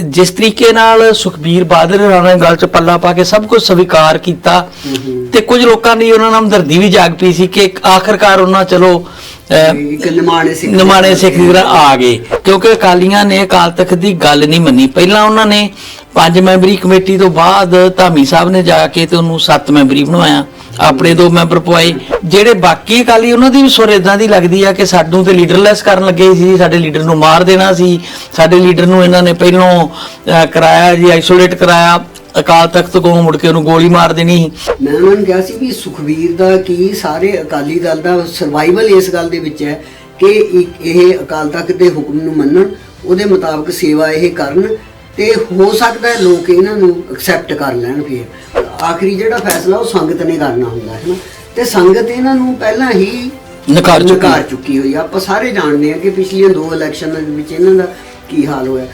ਜਿਸ ਤਰੀਕੇ ਨਾਲ ਸੁਖਬੀਰ ਬਾਦਲ ਹੋਰਾਂ ਨੇ ਗੱਲ ਚ ਪੱਲਾ ਪਾ ਕੇ ਸਭ ਕੁਝ ਸਵੀਕਾਰ ਕੀਤਾ ਤੇ ਕੁਝ ਲੋਕਾਂ ਦੀ ਉਹਨਾਂ ਨਾਲ ਹਮਦਰਦੀ ਵੀ ਜਾਗ ਪਈ ਸੀ ਕਿ ਆਖਰਕਾਰ ਉਹਨਾਂ ਚਲੋ ਇੱਕ ਨਿਮਾਣੇ ਸਿੱਖ ਨਿਮਾਣੇ ਸਿੱਖ ਦੀ ਤਰ੍ਹਾਂ ਆ ਗਏ। ਕਿਉਂਕਿ ਅਕਾਲੀਆਂ ਨੇ ਅਕਾਲ ਤਖਤ ਦੀ ਗੱਲ ਨਹੀਂ ਮੰਨੀ। ਪਹਿਲਾਂ ਉਹਨਾਂ ਨੇ ਪੰਜ ਮੈਂਬਰੀ ਕਮੇਟੀ ਤੋਂ ਬਾਅਦ ਧਾਮੀ ਸਾਹਿਬ ਨੇ ਜਾ ਕੇ ਤੇ ਉਹਨੂੰ ਸੱਤ ਮੈਂਬਰੀ ਬਣਵਾਇਆ। ਆਪਣੇ ਦੋ ਮੈਂਬਰ ਪਵਾਏ। ਜਿਹੜੇ ਬਾਕੀ ਅਕਾਲੀ ਉਹਨਾਂ ਦੀ ਵੀ ਸੁਰ ਇਦਾਂ ਦੀ ਲੱਗਦੀ ਆ ਕਿ ਸਾਨੂੰ ਤੇ ਲੀਡਰਲੈਸ ਕਰਨ ਲੱਗੇ ਸੀ ਸਾਡੇ ਲੀਡਰ ਨੂੰ ਮਾਰ ਦੇਣਾ ਸੀ। ਸਾਡੇ ਲੀਡਰ ਨੂੰ ਇਹਨਾਂ ਨੇ ਪਹਿਲੋਂ ਕਰਾਇਆ ਜੀ ਆਈਸੋਲੇਟ ਕਰਾਇਆ। ਅਕਾਲ ਤਖਤ ਕੋਲ ਮੁੜ ਕੇ ਉਹਨੂੰ ਗੋਲੀ ਮਾਰ ਦੇਣੀ ਸੀ ਮੈਂ ਉਹਨਾਂ ਨੂੰ ਕਿਹਾ ਸੀ ਵੀ ਸੁਖਵੀਰ ਦਾ ਕੀ ਸਾਰੇ ਅਕਾਲੀ ਦਲ ਦਾ ਸਰਵਾਈਵਲ ਇਸ ਗੱਲ ਦੇ ਵਿੱਚ ਹੈ ਕਿ ਇੱਕ ਇਹ ਅਕਾਲ ਤਖਤ ਦੇ ਹੁਕਮ ਨੂੰ ਮੰਨਣ ਉਹਦੇ ਮੁਤਾਬਕ ਸੇਵਾ ਇਹ ਕਰਨ ਤੇ ਹੋ ਸਕਦਾ ਹੈ ਲੋਕ ਇਹਨਾਂ ਨੂੰ ਐਕਸੈਪਟ ਕਰ ਲੈਣ ਫਿਰ ਆਖਰੀ ਜਿਹੜਾ ਫੈਸਲਾ ਉਹ ਸੰਗਤ ਨੇ ਕਰਨਾ ਹੁੰਦਾ ਹੈ ਨਾ ਤੇ ਸੰਗਤ ਇਹਨਾਂ ਨੂੰ ਪਹਿਲਾਂ ਹੀ ਨਕਾਰ ਚੁੱਕੀ। ਨਕਾਰ ਚੁੱਕੀ ਹੋਈ ਆ। ਆਪਾਂ ਸਾਰੇ ਜਾਣਦੇ ਆ ਕਿ ਪਿਛਲੀਆਂ ਦੋ ਇਲੈਕਸ਼ਨਾਂ ਦੇ ਵਿੱਚ ਇਹਨਾਂ ਦਾ ਕੀ ਹਾਲ ਹੋਇਆ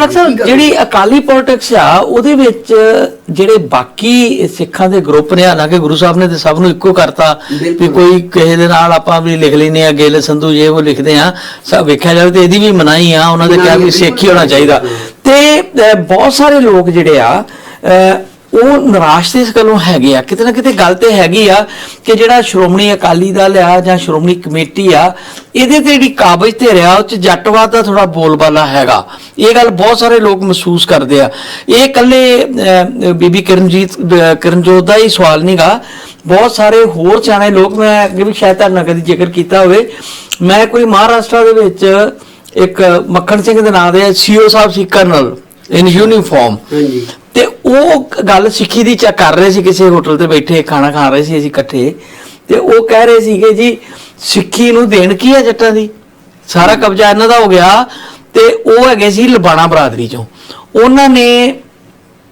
ਪਰ ਅਕਸਰ ਜਿਹੜੀ ਅਕਾਲੀ ਪੋਲਿਟਿਕਸ ਆ ਉਹਦੇ ਵਿੱਚ ਜਿਹੜੇ ਬਾਕੀ ਸਿੱਖਾਂ ਦੇ ਗਰੁੱਪ ਨੇ ਹਾਲਾਂਕਿ ਗੁਰੂ ਸਾਹਿਬ ਨੇ ਤੇ ਸਭ ਨੂੰ ਇੱਕੋ ਕਰਤਾ ਵੀ। ਕੋਈ ਕਿਸੇ ਦੇ ਨਾਲ ਆਪਾਂ ਵੀ ਲਿਖ ਲੈਨੇ ਆ ਗਿੱਲ ਸੰਧੂ ਜੇ ਉਹ ਲਿਖਦੇ ਆ ਸਭ ਵੇਖਿਆ ਜਾਵੇ ਤੇ ਇਹਦੀ ਵੀ ਮਨਾਹੀ ਆ ਉਹਨਾਂ ਦੇ ਕਿਹਾ ਵੀ ਸਿੱਖ ਹੀ ਹੋਣਾ ਚਾਹੀਦਾ। ਤੇ ਬਹੁਤ ਸਾਰੇ ਲੋਕ ਜਿਹੜੇ ਆ ਉਹ ਨਿਰਾਸ਼ ਤੇ ਇਸ ਗੱਲੋਂ ਹੈਗੇ ਆ। ਕਿਤੇ ਨਾ ਕਿਤੇ ਗੱਲ ਤੇ ਹੈਗੀ ਆ ਕਿ ਜਿਹੜਾ ਸ਼੍ਰੋਮਣੀ ਅਕਾਲੀ ਦਲ ਆ ਜਾਂ ਸ਼੍ਰੋਮਣੀ ਕਮੇਟੀ ਆ, ਇਹਦੇ ਤੇ ਜਿਹੜੀ ਕਾਬਜ ਤੇ ਰਿਹਾ ਉਹ ਚ ਜੱਟਵਾਦ ਦਾ ਥੋੜਾ ਬੋਲਬਾਲਾ ਹੈਗਾ। ਇਹ ਗੱਲ ਬਹੁਤ ਸਾਰੇ ਲੋਕ ਮਹਿਸੂਸ ਕਰਦੇ ਆ। ਇਹ ਇਕੱਲੇ ਬੀਬੀ ਕਿਰਨਜੀਤ ਕਿਰਨਜੋਤ ਦਾ ਹੀ ਸਵਾਲ ਨਹੀਂਗਾ ਬਹੁਤ ਸਾਰੇ ਹੋਰ ਸਿਆਣੇ ਲੋਕ, ਮੈਂ ਅੱਗੇ ਵੀ ਸ਼ਾਇਦ ਤੁਹਾਨੂੰ ਨਾਲ ਕਦੀ ਜ਼ਿਕਰ ਕੀਤਾ ਹੋਵੇ। ਮੈਂ ਕੋਈ ਮਹਾਰਾਸ਼ਟਰ ਦੇ ਵਿੱਚ ਇੱਕ ਮੱਖਣ ਸਿੰਘ ਦੇ ਨਾਂ ਦੇ ਸੀਓ ਸਾਹਿਬ ਸੀ ਕਰਨਲ। ਇਨ ਯੂਨੀਫਾਰਮ ਹਾਂਜੀ। ਤੇ ਉਹ ਗੱਲ ਸਿੱਖੀ ਦੀ ਚੈੱਕ ਕਰ ਰਹੇ ਸੀ ਕਿਸੇ ਹੋਟਲ ਤੇ ਬੈਠੇ ਖਾਣਾ ਖਾ ਰਹੇ ਸੀ ਅਸੀਂ ਇਕੱਠੇ। ਤੇ ਉਹ ਕਹਿ ਰਹੇ ਸੀਗੇ ਜੀ ਸਿੱਖੀ ਨੂੰ ਦੇਣ ਕੀ ਹੈ ਜੱਟਾਂ ਦੀ? ਸਾਰਾ ਕਬਜ਼ਾ ਇਹਨਾਂ ਦਾ ਹੋ ਗਿਆ। ਤੇ ਉਹ ਹੈਗੇ ਸੀ ਲਬਾਣਾ ਬਰਾਦਰੀ ਚੋਂ। ਉਹਨਾਂ ਨੇ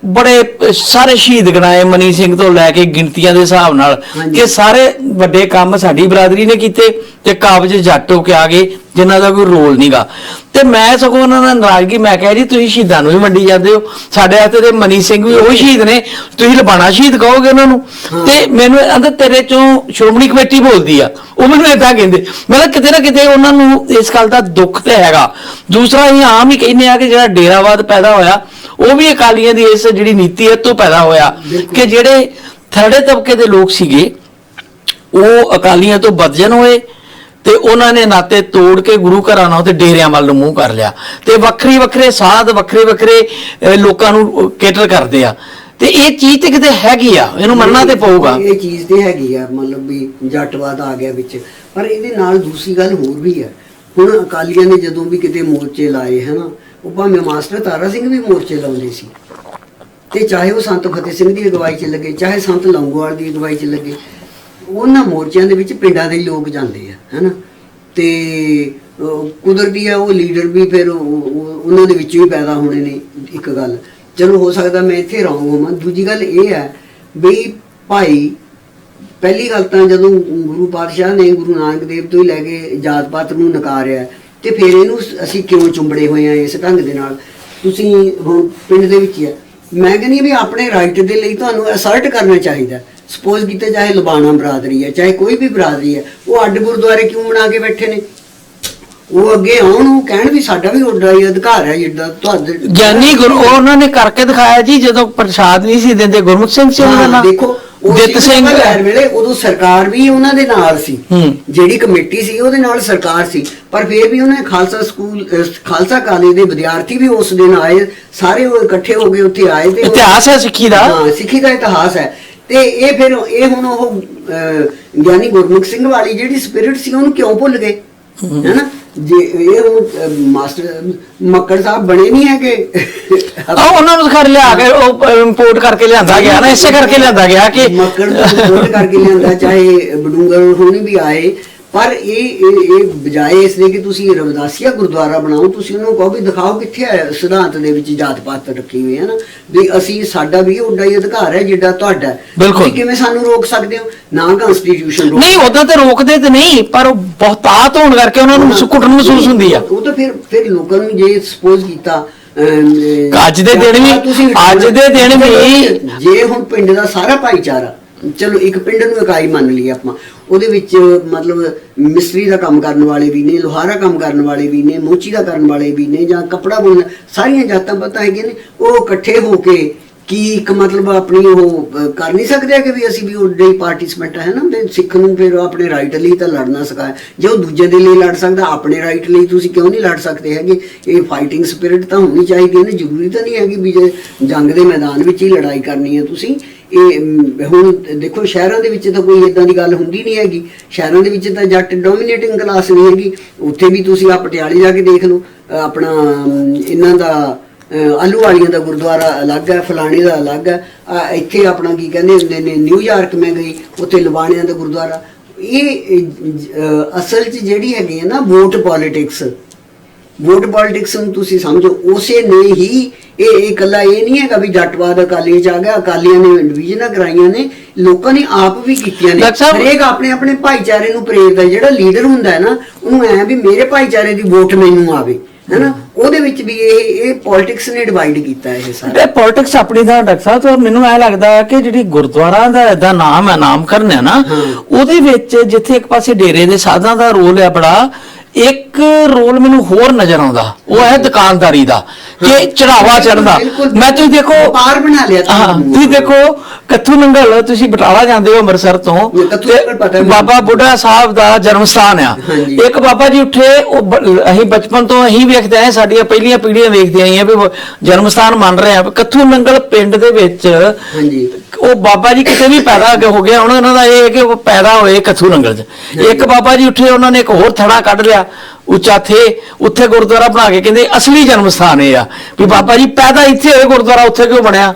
ਬੜੇ ਸਾਰੇ ਸ਼ਹੀਦ ਗਣਾਏ ਮਨੀ ਸਿੰਘ ਤੋਂ ਲੈ ਕੇ ਗਿਣਤੀਆਂ ਦੇ ਹਿਸਾਬ ਨਾਲ। ਕਿ ਸਾਰੇ ਵੱਡੇ ਕੰਮ ਸਾਡੀ ਬਰਾਦਰੀ ਨੇ ਕੀਤੇ ਤੇ ਕਾਬਜ ਜੱਟ ਹੋ ਕੇ ਆ ਗਏ। ਜਿਨ੍ਹਾਂ ਦਾ ਕੋਈ ਰੋਲ ਨਹੀਂਗਾ ਤੇ ਮੈਂ ਸਗੋਂ ਉਹਨਾਂ ਨਾਲ ਨਾਰਾਜ਼ਗੀ ਮੈਂ ਕਿਹਾ ਜੀ ਤੁਸੀਂ ਸ਼ਹੀਦਾਂ ਨੂੰ ਵੀ ਵੰਡੀ ਜਾਂਦੇ ਹੋ। ਸਾਡੇ ਹੱਥ ਦੇ ਮਨੀ ਸਿੰਘ ਵੀ ਉਹ ਸ਼ਹੀਦ ਨੇ। ਤੁਸੀਂ ਲਬਾਣਾ ਸ਼ਹੀਦ ਕਹੋਗੇ ਉਹਨਾਂ ਨੂੰ। ਤੇ ਮੈਨੂੰ ਅੰਦਰ ਤੇਰੇ ਚੋਂ ਸ਼੍ਰੋਮਣੀ ਕਮੇਟੀ ਬੋਲਦੀ ਆ। ਉਹ ਮੈਨੂੰ ਏਦਾਂ ਕਹਿੰਦੇ। ਮਤਲਬ ਕਿਤੇ ਨਾ ਕਿਤੇ ਉਹਨਾਂ ਨੂੰ ਇਸ ਗੱਲ ਦਾ ਦੁੱਖ ਤੇ ਹੈਗਾ। ਦੂਸਰਾ ਇਹ ਆਮ ਹੀ ਕਹਿੰਦੇ ਆ ਕਿ ਜਿਹੜਾ ਡੇਰਾਵਾਦ ਪੈਦਾ ਹੋਇਆ ਉਹ ਵੀ ਅਕਾਲੀਆਂ ਦੀ ਇਸ ਜਿਹੜੀ ਨੀਤੀ ਹੈ ਤੋਂ ਪੈਦਾ ਹੋਇਆ। ਕਿ ਜਿਹੜੇ ਥਰੜੇ ਤਬਕੇ ਦੇ ਲੋਕ ਸੀਗੇ ਉਹ ਅਕਾਲੀਆਂ ਤੋਂ ਬਦਜਨ ਹੋਏ ਤੇ ਉਹਨਾਂ ਨੇ ਨਾਤੇ ਤੋੜ ਕੇ ਗੁਰੂ ਘਰਾਂ ਨਾਲ ਤੇ ਡੇਰਿਆਂ ਵੱਲ ਨੂੰ ਮੂੰਹ ਕਰ ਲਿਆ। ਤੇ ਵੱਖਰੀ ਵੱਖਰੇ ਸਾਧ, ਵੱਖਰੇ ਵੱਖਰੇ ਲੋਕਾਂ ਨੂੰ ਕੇਟਰ ਕਰਦੇ ਆ। ਤੇ ਇਹ ਚੀਜ਼ ਤੇ ਕਿਤੇ ਹੈਗੀ ਆ? ਇਹਨੂੰ ਮੰਨਣਾ ਤੇ ਪਊਗਾ। ਇਹ ਚੀਜ਼ ਤੇ ਹੈਗੀ ਆ, ਮਤਲਬ ਵੀ ਜੱਟਵਾਦ ਆ ਗਿਆ ਵਿੱਚ। ਪਰ ਇਹਦੇ ਨਾਲ ਦੂਸਰੀ ਗੱਲ ਹੋਰ ਵੀ ਆ। ਹੁਣ ਅਕਾਲੀਆਂ ਨੇ ਜਦੋਂ ਵੀ ਕਿਤੇ ਮੋਰਚੇ ਲਾਏ, ਹਨਾ, ਉਹ ਭਾਵੇਂ ਮਾਸਟਰ ਤਾਰਾ ਸਿੰਘ ਵੀ ਮੋਰਚੇ ਲਾਉਂਦੇ ਸੀ। ਤੇ ਚਾਹੇ ਉਹ ਸੰਤ ਫਤਿਹ ਸਿੰਘ ਦੀ ਅਗਵਾਈ 'ਚ ਲੱਗੇ, ਚਾਹੇ ਸੰਤ ਲੰਗੋਵਾਲ ਦੀ ਅਗਵਾਈ 'ਚ ਲੱਗੇ ਉਹਨਾਂ ਮੋਰਚਿਆਂ ਦੇ ਵਿੱਚ ਪਿੰਡਾਂ ਦੇ ਲੋਕ ਜਾਂਦੇ ਆ ਹੈਨਾ? ਤੇ ਅਹ, ਕੁਦਰਤੀ ਆ ਉਹ ਲੀਡਰ ਵੀ ਫਿਰ ਉਹਨਾਂ ਦੇ ਵਿੱਚੋਂ ਹੀ ਪੈਦਾ ਹੋਣੇ ਨੇ ਇੱਕ ਗੱਲ। ਚਲੋ ਹੋ ਸਕਦਾ ਮੈਂ ਇੱਥੇ ਰੌਂਗ ਹੋਵਾਂ। ਦੂਜੀ ਗੱਲ ਇਹ ਹੈ ਵੀ ਭਾਈ ਪਹਿਲੀ ਗੱਲ ਤਾਂ ਜਦੋਂ ਗੁਰੂ ਪਾਤਸ਼ਾਹ ਨੇ ਗੁਰੂ ਨਾਨਕ ਦੇਵ ਤੋਂ ਹੀ ਲੈ ਕੇ ਜਾਤ ਪਾਤ ਨੂੰ ਨਕਾਰਿਆ ਤੇ ਫਿਰ ਇਹਨੂੰ ਅਸੀਂ ਕਿਉਂ ਚੁੰਬੜੇ ਹੋਏ ਆ ਇਸ ਢੰਗ ਦੇ ਨਾਲ? ਤੁਸੀਂ ਹੁਣ ਪਿੰਡ ਦੇ ਵਿੱਚ ਹੀ ਆ। ਮੈਂ ਕਹਿੰਦੀ ਹਾਂ ਵੀ ਆਪਣੇ ਰਾਈਟ ਦੇ ਲਈ ਤੁਹਾਨੂੰ ਅਸਰਟ ਕਰਨਾ ਚਾਹੀਦਾ। ਸਪੋਜ਼ ਕੀਤੇ ਚਾਹੇ ਲਬਾਣਾ ਬਰਾਦਰੀ ਹੈ ਚਾਹੇ ਕੋਈ ਵੀ ਬਰਾਦਰੀ ਹੈ ਉਹ ਅੱਡ ਗੁਰਦੁਆਰੇ ਕਿਉਂ ਬਣਾ ਕੇ ਬੈਠੇ ਨੇ? ਉਹ ਅੱਗੇ ਆਉਣ ਉਹ ਕਹਿਣ ਵੀ ਸਾਡਾ ਵੀ ਉੱਡਾ ਹੀ ਅਧਿਕਾਰ ਹੈ ਜਿੱਦਾਂ ਤੁਹਾਡੇ ਗਿਆਨੀ ਗੁਰੂ ਉਹ ਉਹਨਾਂ ਨੇ ਕਰਕੇ ਦਿਖਾਇਆ ਜੀ ਜਦੋਂ ਪ੍ਰਸ਼ਾਦ ਨਹੀਂ ਸੀ ਦਿੰਦੇ ਗੁਰਮੁਖ ਸਿੰਘ ਸੀ ਉਹਨਾਂ ਦਾ ਦੇਖੋ ਦਿੱਤ ਸਿੰਘ। ਲਹਿਰ ਵੇਲੇ ਉਦੋਂ ਸਰਕਾਰ ਵੀ ਉਹਨਾਂ ਦੇ ਨਾਲ ਸੀ। ਜਿਹੜੀ ਕਮੇਟੀ ਸੀ ਉਹਦੇ ਨਾਲ ਸਰਕਾਰ ਸੀ। ਪਰ ਫਿਰ ਵੀ ਉਹਨੇ ਖਾਲਸਾ ਸਕੂਲ ਖਾਲਸਾ ਕਾਲਜ ਦੇ ਵਿਦਿਆਰਥੀ ਵੀ ਉਸ ਦਿਨ ਆਏ ਸਾਰੇ ਉਹ ਇਕੱਠੇ ਹੋ ਕੇ ਉੱਥੇ ਆਏ ਤੇ ਇਤਿਹਾਸ ਹੈ ਸਿੱਖੀ ਦਾ। ਹਾਂ ਸਿੱਖੀ ਦਾ ਇਤਿਹਾਸ ਹੈ। ਤੇ ਇਹ ਫਿਰ ਇਹ ਹੁਣ ਉਹ ਗਿਆਨੀ ਗੁਰਮੁਖ ਸਿੰਘ ਵਾਲੀ ਜਿਹੜੀ ਸਪਿਰਿਟ ਸੀ ਉਹਨੂੰ ਕਿਉਂ ਭੁੱਲ ਗਏ? ਹੈਨਾ? ਜੇ ਇਹ ਅਹ, ਮਾਸਟਰ ਮੱਕੜ ਸਾਹਿਬ ਬਣੇ ਨਹੀਂ ਹੈਗੇ। ਆ ਉਹਨਾਂ ਨੂੰ ਖਰ ਲਿਆ ਕੇ ਉਹ ਇੰਪੋਰਟ ਕਰਕੇ ਲਿਆਂਦਾ ਗਿਆ ਨਾ ਇਸੇ ਕਰਕੇ ਲਿਆਂਦਾ ਗਿਆ ਕਿ ਮੱਕੜ ਨੂੰ ਸਪੋਰਟ ਕਰਕੇ ਲਿਆਂਦਾ ਚਾਹੇ ਬਡੂੰਗਰ ਹੋਣੀ ਵੀ ਆਏ ਪਰ ਇਹ ਇਹ ਬਜਾਏ ਇਸ ਦੇ ਕਿ ਤੁਸੀਂ ਰਵਿਦਾਸੀਆ ਗੁਰਦੁਆਰਾ ਬਣਾਓ ਤੁਸੀਂ ਉਹਨੂੰ ਕਹੋ ਵੀ ਦਿਖਾਓ ਕਿੱਥੇ ਹੈ ਸਿਧਾਂਤ ਦੇ ਵਿੱਚ ਜਾਤ ਪਾਤ ਰੱਖੀ ਹੋਈ ਹੈ ਨਾ ਵੀ ਅਸੀਂ ਸਾਡਾ ਵੀ ਓਡਾ ਹੀ ਅਧਿਕਾਰ ਹੈ ਜਿੱਡਾ ਤੁਹਾਡਾ। ਤੁਸੀਂ ਕਿਵੇਂ ਸਾਨੂੰ ਰੋਕ ਸਕਦੇ ਹੋ? ਨਾ ਕਨਸਟੀਟਿਊਸ਼ਨ ਰੋਕ ਨਹੀਂ ਉਦਾਂ ਤੇ ਰੋਕਦੇ ਤੇ ਨਹੀਂ ਪਰ ਉਹ ਬਹੁਤਾਤ ਹੋਣ ਕਰਕੇ ਉਹਨਾਂ ਨੂੰ ਸੁਕੁੱਟ ਮਹਿਸੂਸ ਹੁੰਦੀ ਆ। ਉਹ ਤਾਂ ਫਿਰ ਫਿਰ ਲੋਕਾਂ ਨੂੰ ਜੇ ਸਪੋਜ਼ ਕੀਤਾ ਅੱਜ ਦੇ ਦਿਨ ਵੀ- ਅੱਜ ਦੇ ਦਿਨ ਵੀ- ਜੇ ਹੁਣ ਪਿੰਡ ਦਾ ਸਾਰਾ ਭਾਈਚਾਰਾ ਚਲੋ ਇੱਕ ਪਿੰਡ ਨੂੰ ਇਕਾਈ ਮੰਨ ਲਈ ਆਪਾਂ ਉਹਦੇ ਵਿੱਚ ਮਤਲਬ ਮਿਸਤਰੀ ਦਾ ਕੰਮ ਕਰਨ ਵਾਲੇ ਵੀ ਨੇ, ਲੋਹਾਰਾ ਕੰਮ ਕਰਨ ਵਾਲੇ ਵੀ ਨੇ, ਮੋਚੀ ਦਾ ਕਰਨ ਵਾਲੇ ਵੀ ਨੇ, ਜਾਂ ਕੱਪੜਾ ਬੁਣਨ, ਸਾਰੀਆਂ ਜਾਤਾਂ ਪਤਾ ਹੈਗੀਆਂ ਨੇ, ਉਹ ਇਕੱਠੇ ਹੋ ਕੇ ਕੀ ਇੱਕ ਮਤਲਬ ਆਪਣੀ ਉਹ ਕਰ ਨਹੀਂ ਸਕਦੇ ਆ ਕਿ ਵੀ ਅਸੀਂ ਵੀ ਉਹਦੇ ਪਾਰਟਿਸਪੈਂਟ ਹੈ ਨਾ ਤੇ ਸਿੱਖ ਨੂੰ ਫਿਰ ਆਪਣੇ ਰਾਈਟ ਲਈ ਤਾਂ ਲੜਨਾ ਸਿਖਾਇਆ ਜੇ ਉਹ ਦੂਜੇ ਦੇ ਲਈ ਲੜ ਸਕਦਾ, ਆਪਣੇ ਰਾਈਟ ਲਈ ਤੁਸੀਂ ਕਿਉਂ ਨਹੀਂ ਲੜ ਸਕਦੇ ਹੈਗੇ? ਇਹ ਫਾਈਟਿੰਗ ਸਪਿਰਿਟ ਤਾਂ ਹੋਣੀ ਚਾਹੀਦੀ ਹੈ ਨਾ ਜ਼ਰੂਰੀ ਤਾਂ ਨਹੀਂ ਹੈਗੀ ਵੀ ਜੇ ਜੰਗ ਦੇ ਮੈਦਾਨ ਵਿੱਚ ਹੀ ਲੜਾਈ ਕਰਨੀ ਹੈ ਤੁਸੀਂ। ਇਹ ਹੁਣ ਦੇਖੋ ਸ਼ਹਿਰਾਂ ਦੇ ਵਿੱਚ ਤਾਂ ਕੋਈ ਇਦਾਂ ਦੀ ਗੱਲ ਹੁੰਦੀ ਨਹੀਂ ਹੈਗੀ। ਸ਼ਹਿਰਾਂ ਦੇ ਵਿੱਚ ਤਾਂ ਜੱਟ ਡੋਮੀਨੇਟਿੰਗ ਕਲਾਸ ਨਹੀਂ ਹੈਗੀ। ਉੱਥੇ ਵੀ ਤੁਸੀਂ ਆ ਪਟਿਆਲੇ ਜਾ ਕੇ ਦੇਖ ਲਓ ਆਪਣਾ ਇਹਨਾਂ ਦਾ, ਅਹ, ਆਲੂ ਵਾਲੀਆਂ ਦਾ ਗੁਰਦੁਆਰਾ ਅਲੱਗ ਹੈ, ਫਲਾਣੇ ਦਾ ਅਲੱਗ ਹੈ। ਇੱਥੇ ਆਪਣਾ ਕੀ ਕਹਿੰਦੇ ਹੁੰਦੇ ਨੇ ਨਿਊਯਾਰਕ ਮੈਂ ਗਈ, ਉੱਥੇ ਲਵਾਣਿਆਂ ਦਾ ਗੁਰਦੁਆਰਾ। ਇਹ ਅਸਲ 'ਚ ਜਿਹੜੀ ਹੈਗੀ ਹੈ ਨਾ ਵੋਟ ਪੋਲਿਟਿਕਸ ਵੋਟ ਪੋਲਿਟਿਕਸ ਨੂੰ ਤੁਸੀਂ ਸਮਝੋ ਉਸੇ ਨੇ ਹੀ ਇਹ ਇਕੱਲਾ ਇਹ ਨਹੀਂ ਹੈਗਾ ਵੀ ਜੱਟਵਾਦ ਅਕਾਲੀ ਚ ਆ ਗਿਆ ਅਕਾਲੀਆਂ ਨੇ ਡਿਵੀਜ਼ਨਾਂ ਕਰਾਈਆਂ ਨੇ ਲੋਕਾਂ ਨੇ ਆਪ ਵੀ ਕੀਤੀਆਂ ਨੇ। ਹਰੇਕ ਆਪਣੇ ਆਪਣੇ ਭਾਈਚਾਰੇ ਨੂੰ ਪ੍ਰੇਰਦਾ ਜਿਹੜਾ ਲੀਡਰ ਹੁੰਦਾ ਹੈ ਨਾ ਉਹਨੂੰ ਐ ਵੀ ਮੇਰੇ ਭਾਈਚਾਰੇ ਦੀ ਵੋਟ ਮੈਨੂੰ ਆਵੇ ਹੈਨਾ? ਉਹਦੇ ਵਿੱਚ ਵੀ ਇਹ ਇਹ ਪੋਲਿਟਿਕਸ ਨੇ ਡਿਵਾਈਡ ਕੀਤਾ ਇਹ ਸਾਰਾ। ਇਹ ਪੋਲਿਟਿਕਸ ਆਪਣੀ ਦਾ ਡਾਕਟਰ ਸਾਹਿਬ ਤੋਂ ਮੈਨੂੰ ਐ ਲੱਗਦਾ ਕਿ ਜਿਹੜੀ ਗੁਰਦੁਆਰਾ ਦਾ ਇਹਦਾ ਨਾਮ ਹੈ ਨਾਮਕਰਨ ਹੈ ਨਾ। ਉਹਦੇ ਵਿੱਚ ਜਿੱਥੇ ਇੱਕ ਪਾਸੇ ਡੇਰੇ ਦੇ ਸਾਧਾਂ ਦਾ ਰੋਲ ਹੈ ਬੜਾ ਇੱਕ ਰੋਲ ਮੈਨੂੰ ਹੋਰ ਨਜ਼ਰ ਆਉਂਦਾ ਉਹ ਹੈ ਦੁਕਾਨਦਾਰੀ ਦਾ ਕਿ ਚੜਾਵਾ ਚੜਦਾ ਮੈਂ ਤੁਸੀਂ ਦੇਖੋ ਵਪਾਰ ਬਣਾ ਲਿਆ ਤੁਸੀਂ। ਦੇਖੋ ਕੱਥੂ ਨੰਗਲ ਤੁਸੀਂ ਬਟਾਲਾ ਜਾਂਦੇ ਹੋ ਅੰਮ੍ਰਿਤਸਰ ਤੋਂ ਤੇ। ਬਾਬਾ ਬੁੱਢਾ ਸਾਹਿਬ ਦਾ ਜਨਮ ਸਥਾਨ ਆ। ਇੱਕ ਬਾਬਾ ਜੀ ਉੱਠੇ ਉਹ ਅਸੀਂ ਬਚਪਨ ਤੋਂ ਅਸੀਂ ਵੇਖਦੇ ਆਏ ਸਾਡੀਆਂ ਪਹਿਲੀਆਂ ਪੀੜ੍ਹੀਆਂ ਵੇਖਦੇ ਆਈਆਂ ਵੀ ਜਨਮ ਸਥਾਨ ਮੰਨ ਰਹੇ ਆ। ਕੱਥੂ ਨੰਗਲ ਪਿੰਡ ਦੇ ਵਿੱਚ ਉਹ ਬਾਬਾ ਜੀ ਕਿਤੇ ਵੀ ਪੈਦਾ ਹੋ ਗਿਆ ਹੁਣ ਉਹਨਾਂ ਦਾ ਇਹ ਹੈ ਕਿ ਉਹ ਪੈਦਾ ਹੋਏ ਕੱਥੂ ਨੰਗਲ 'ਚ। ਇੱਕ ਬਾਬਾ ਜੀ ਉੱਠੇ ਉਹਨਾਂ ਨੇ ਇੱਕ ਹੋਰ ਥੜਾ ਕੱਢ ਲਿਆ ਉੱਚਾ ਥੇ, ਉੱਥੇ ਗੁਰਦੁਆਰਾ ਬਣਾ ਕੇ ਕਹਿੰਦੇ ਅਸਲੀ ਜਨਮ ਸਥਾਨ ਇਹ ਆ। ਵੀ ਬਾਬਾ ਜੀ ਪੈਦਾ ਇੱਥੇ ਹੋਏ ਗੁਰਦੁਆਰਾ, ਉੱਥੇ ਕਿਉਂ ਬਣਿਆ?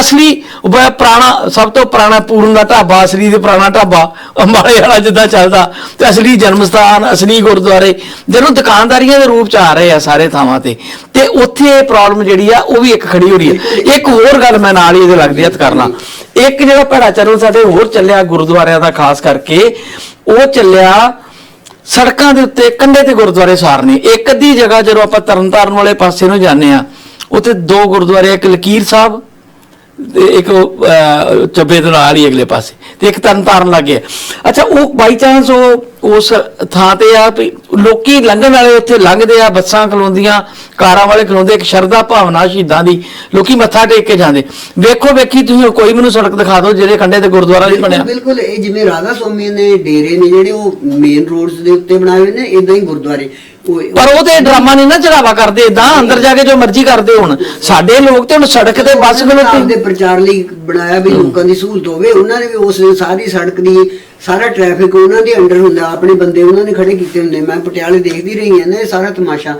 ਅਸਲੀ ਪੁਰਾਣਾ, ਸਭ ਤੋਂ ਪੁਰਾਣਾ ਪੂਰਨ ਦਾ ਢਾਬਾ, ਅਸਲੀ ਤੇ ਪੁਰਾਣਾ ਢਾਬਾ, ਅੰਬਾਲੇ ਵਾਲਾ ਜਿੱਦਾਂ ਚੱਲਦਾ, ਤੇ ਅਸਲੀ ਜਨਮ ਸਥਾਨ ਅਸਲੀ ਗੁਰਦੁਆਰੇ, ਜਦੋਂ ਦੁਕਾਨਦਾਰੀਆਂ ਦੇ ਰੂਪ ਚ ਆ ਰਹੇ ਆ ਸਾਰੇ ਥਾਵਾਂ ਤੇ ਤੇ ਉੱਥੇ ਇਹ ਪ੍ਰੋਬਲਮ ਜਿਹੜੀ ਆ, ਉਹ ਵੀ ਇੱਕ ਖੜੀ ਹੋ ਰਹੀ ਹੈ ਇੱਕ ਹੋਰ ਗੱਲ ਮੈਂ ਨਾਲ ਹੀ ਇਹਦੇ ਲੱਗਦੀ ਹੱਥ ਕਰਨਾ। ਇੱਕ ਜਿਹੜਾ ਭੈੜਾ ਚੈਨਲ ਸਾਡੇ ਹੋਰ ਚੱਲਿਆ ਗੁਰਦੁਆਰਿਆਂ ਦਾ, ਖਾਸ ਕਰਕੇ, ਉਹ ਚੱਲਿਆ ਸੜਕਾਂ ਦੇ ਉੱਤੇ ਕੰਢੇ ਤੇ ਗੁਰਦੁਆਰੇ ਸਾਰ ਨੇ ਇੱਕ ਅੱਧੀ ਜਗ੍ਹਾ ਜਦੋਂ ਆਪਾਂ ਤਰਨਤਾਰਨ ਵਾਲੇ ਪਾਸੇ ਨੂੰ ਜਾਂਦੇ ਆ ਉੱਥੇ ਦੋ ਗੁਰਦੁਆਰੇ ਇੱਕ ਲਕੀਰ ਸਾਹਿਬ ਤੇ ਇੱਕ ਚੱਬੇ ਦੇ ਨਾਲ ਹੀ ਅਗਲੇ ਪਾਸੇ। ਤੇ ਇੱਕ ਤਰਨਤਾਰਨ ਲੱਗੇ ਅੱਛਾ, ਉਹ ਬਾਈ ਚਾਂਸ ਉਹ, ਉਸ ਥਾਂ ਤੇ ਆ ਲੋਕੀ ਲੰਘਣ ਵਾਲੇ ਉੱਥੇ ਲੰਘਦੇ ਆ, ਬੱਸਾਂ ਖਲੋਂਦੀਆਂ, ਕਾਰਾਂ ਵਾਲੇ ਖਲੋਂਦੇ, ਇੱਕ ਸ਼ਰਧਾ ਭਾਵਨਾ ਸ਼ਹੀਦਾਂ ਦੀ, ਲੋਕੀ ਮੱਥਾ ਟੇਕ ਕੇ ਜਾਂਦੇ। ਵੇਖੋ, ਵੇਖੀ ਤੁਸੀਂ, ਕੋਈ ਮੈਨੂੰ ਸੜਕ ਦਿਖਾ ਦਿਓ, ਜਿਹੜੇ ਕੰਢੇ ਤੇ ਗੁਰਦੁਆਰਾ ਨਹੀਂ ਬਣਿਆ। ਬਿਲਕੁਲ, ਇਹ ਜਿਵੇਂ ਰਾਧਾ ਸਵਾਮੀ ਨੇ ਡੇਰੇ ਨੇ ਜਿਹੜੇ ਉਹ ਮੇਨ ਰੋਡਸ ਦੇ ਉੱਤੇ ਬਣਾਏ ਹੋਏ ਨੇ ਇਦਾਂ ਹੀ ਗੁਰਦੁਆਰੇ। ਪਰ ਉਹ ਤੇ ਡਰਾਮਾ ਨਹੀਂ ਨਾ ਚੜਾਵਾ ਕਰਦੇ ਇਦਾਂ ਅੰਦਰ ਜਾ ਕੇ ਜੋ ਮਰਜ਼ੀ ਕਰਦੇ ਹੁਣ। ਸਾਡੇ ਲੋਕ ਤੇ ਹੁਣ ਸੜਕ ਤੇ ਬੱਸ ਖਲੋਤੇ। ਆਪਦੇ ਪ੍ਰਚਾਰ ਲਈ ਬਣਾਇਆ ਵੀ ਲੋਕਾਂ ਦੀ ਸਹੂਲਤ ਹੋਵੇ ਉਹਨਾਂ ਨੇ ਵੀ ਉਸ ਸਾਰੀ ਸੜਕ ਦੀ ਸਾਰਾ ਟ੍ਰੈਫਿਕ ਉਹਨਾਂ ਦੇ ਅੰਡਰ ਹੁੰਦਾ ਆਪਣੇ ਬੰਦੇ ਉਹਨਾਂ ਨੇ ਖੜੇ ਕੀਤੇ ਹੁੰਦੇ। ਮੈਂ ਪਟਿਆਲੇ ਦੇਖਦੀ ਰਹੀ ਹਾਂ ਨਾ ਇਹ ਸਾਰਾ ਤਮਾਸ਼ਾ।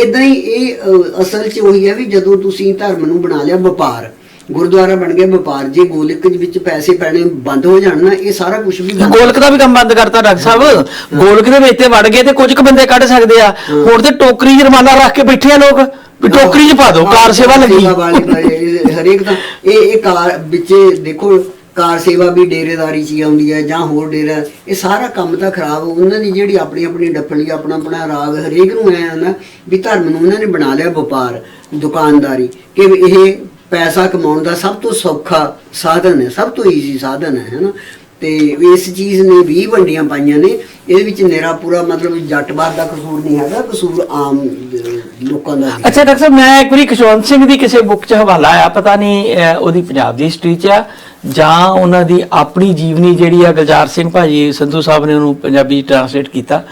ਇਦਾਂ ਹੀ ਇਹ ਅਸਲ 'ਚ ਉਹੀ ਹੈ ਵੀ ਜਦੋਂ ਤੁਸੀਂ ਧਰਮ ਨੂੰ ਬਣਾ ਲਿਆ ਵਪਾਰ ਗੁਰਦੁਆਰਾ ਬਣ ਗਿਆ ਵਪਾਰ ਜੇ ਗੋਲਕ ਵਿੱਚ ਪੈਸੇ ਪੈਣੇ ਬੰਦ ਹੋ ਜਾਣ ਨਾ ਇਹ ਸਾਰਾ ਕੁਝ ਵੀ ਬੰਦ ਗੋਲਕ ਦਾ ਵੀ ਕੰਮ ਬੰਦ ਕਰਤਾ ਡਾਕਟਰ ਸਾਹਿਬ। ਗੋਲਕ ਦੇ ਵਿੱਚ ਤੇ ਵੜ ਗਏ ਤੇ ਕੁਝ ਕੁ ਬੰਦੇ ਕੱਢ ਸਕਦੇ ਆ। ਹੁਣ ਤੇ ਟੋਕਰੀ ਜੁਰਮਾਨਾ ਰੱਖ ਕੇ ਬੈਠੇ ਆ ਲੋਕ ਵੀ ਟੋਕਰੀ 'ਚ ਪਾ ਦਿਓ ਕਾਰ ਸੇਵਾ ਲੱਗੀ। ਸੇਵਾ ਵਾਲੇ ਵਾਲੇ ਇਹ ਹਰੇਕ ਤਾਂ ਇਹ ਇਹ ਕਾਰ ਵਿੱਚ ਦੇਖੋ ਕਾਰ ਸੇਵਾ ਵੀ ਡੇਰੇਦਾਰੀ ਚ ਹੀ ਆਉਂਦੀ ਹੈ ਜਾਂ ਹੋਰ ਡੇਰਾ। ਇਹ ਸਾਰਾ ਕੰਮ ਤਾਂ ਖਰਾਬ ਉਹਨਾਂ ਦੀ ਜਿਹੜੀ ਆਪਣੀ ਆਪਣੀ ਡੱਫਲੀ ਆਪਣਾ ਆਪਣਾ ਰਾਗ ਹਰੇਕ ਨੂੰ ਐ ਨਾ ਵੀ ਧਰਮ ਨੂੰ ਉਹਨਾਂ ਨੇ ਬਣਾ ਲਿਆ ਵਪਾਰ ਦੁਕਾਨਦਾਰੀ। ਕਿ ਇਹ ਪੈਸਾ ਕਮਾਉਣ ਦਾ ਸਭ ਤੋਂ ਸੌਖਾ ਸਾਧਨ ਹੈ ਸਭ ਤੋਂ ਈਜ਼ੀ ਸਾਧਨ ਹੈ ਹੈਨਾ? ਤੇ ਇਸ ਚੀਜ਼ ਨੇ ਵੀ ਵੰਡੀਆਂ ਪਾਈਆਂ ਨੇ ਇਹਦੇ ਵਿੱਚ ਨਿਰਾ ਪੂਰਾ ਮਤਲਬ ਜੱਟਵਾਦ ਦਾ ਕਸੂਰ ਨਹੀਂ ਹੈਗਾ ਕਸੂਰ ਆਮ ਲੋਕਾਂ ਦਾ ਅੱਛਾ ਡਾਕਟਰ ਸਾਹਿਬ ਮੈਂ ਇੱਕ ਵਾਰੀ ਖੁਸ਼ਵੰਤ ਸਿੰਘ ਦੀ ਕਿਸੇ ਬੁੱਕ 'ਚ ਹਵਾਲਾ ਆ ਪਤਾ ਨਹੀਂ ਅਹ, ਉਹਦੀ ਪੰਜਾਬ ਦੀ ਹਿਸਟਰੀ 'ਚ ਆ। ਜਾਂ ਉਹਨਾਂ ਦੀ ਆਪਣੀ ਜੀਵਨੀ ਜਿਹੜੀ ਆ, ਗੁਲਜ਼ਾਰ ਸਿੰਘ ਭਾਜੀ, ਸੰਧੂ ਸਾਹਿਬ ਨੇ ਉਹਨੂੰ ਪੰਜਾਬੀ ਟ੍ਰਾਂਸਲੇਟ ਕੀਤਾ।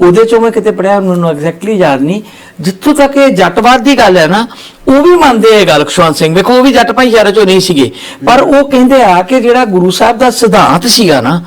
ਉਹਦੇ 'ਚੋਂ ਮੈਂ ਕਿਤੇ ਪੜਿਆ ਮੈਨੂੰ ਐਗਜ਼ੈਕਟਲੀ ਯਾਦ ਨਹੀਂ। ਜਿੱਥੋਂ ਤੱਕ ਇਹ ਜੱਟਵਾਦ ਦੀ ਗੱਲ ਹੈ ਨਾ, ਉਹ ਵੀ ਮੰਨਦੇ ਇਹ ਗੱਲ, ਖੁਸ਼ਵੰਤ ਸਿੰਘ। ਵੇਖੋ, ਉਹ ਵੀ ਜੱਟ ਭਾਈਚਾਰੇ 'ਚੋਂ ਨਹੀਂ ਸੀਗੇ। ਪਰ ਉਹ ਕਹਿੰਦੇ ਆ ਕਿ ਜਿਹੜਾ ਗੁਰੂ ਸਾਹਿਬ ਦਾ ਸਿਧਾਂਤ ਸੀਗਾ ਨਾ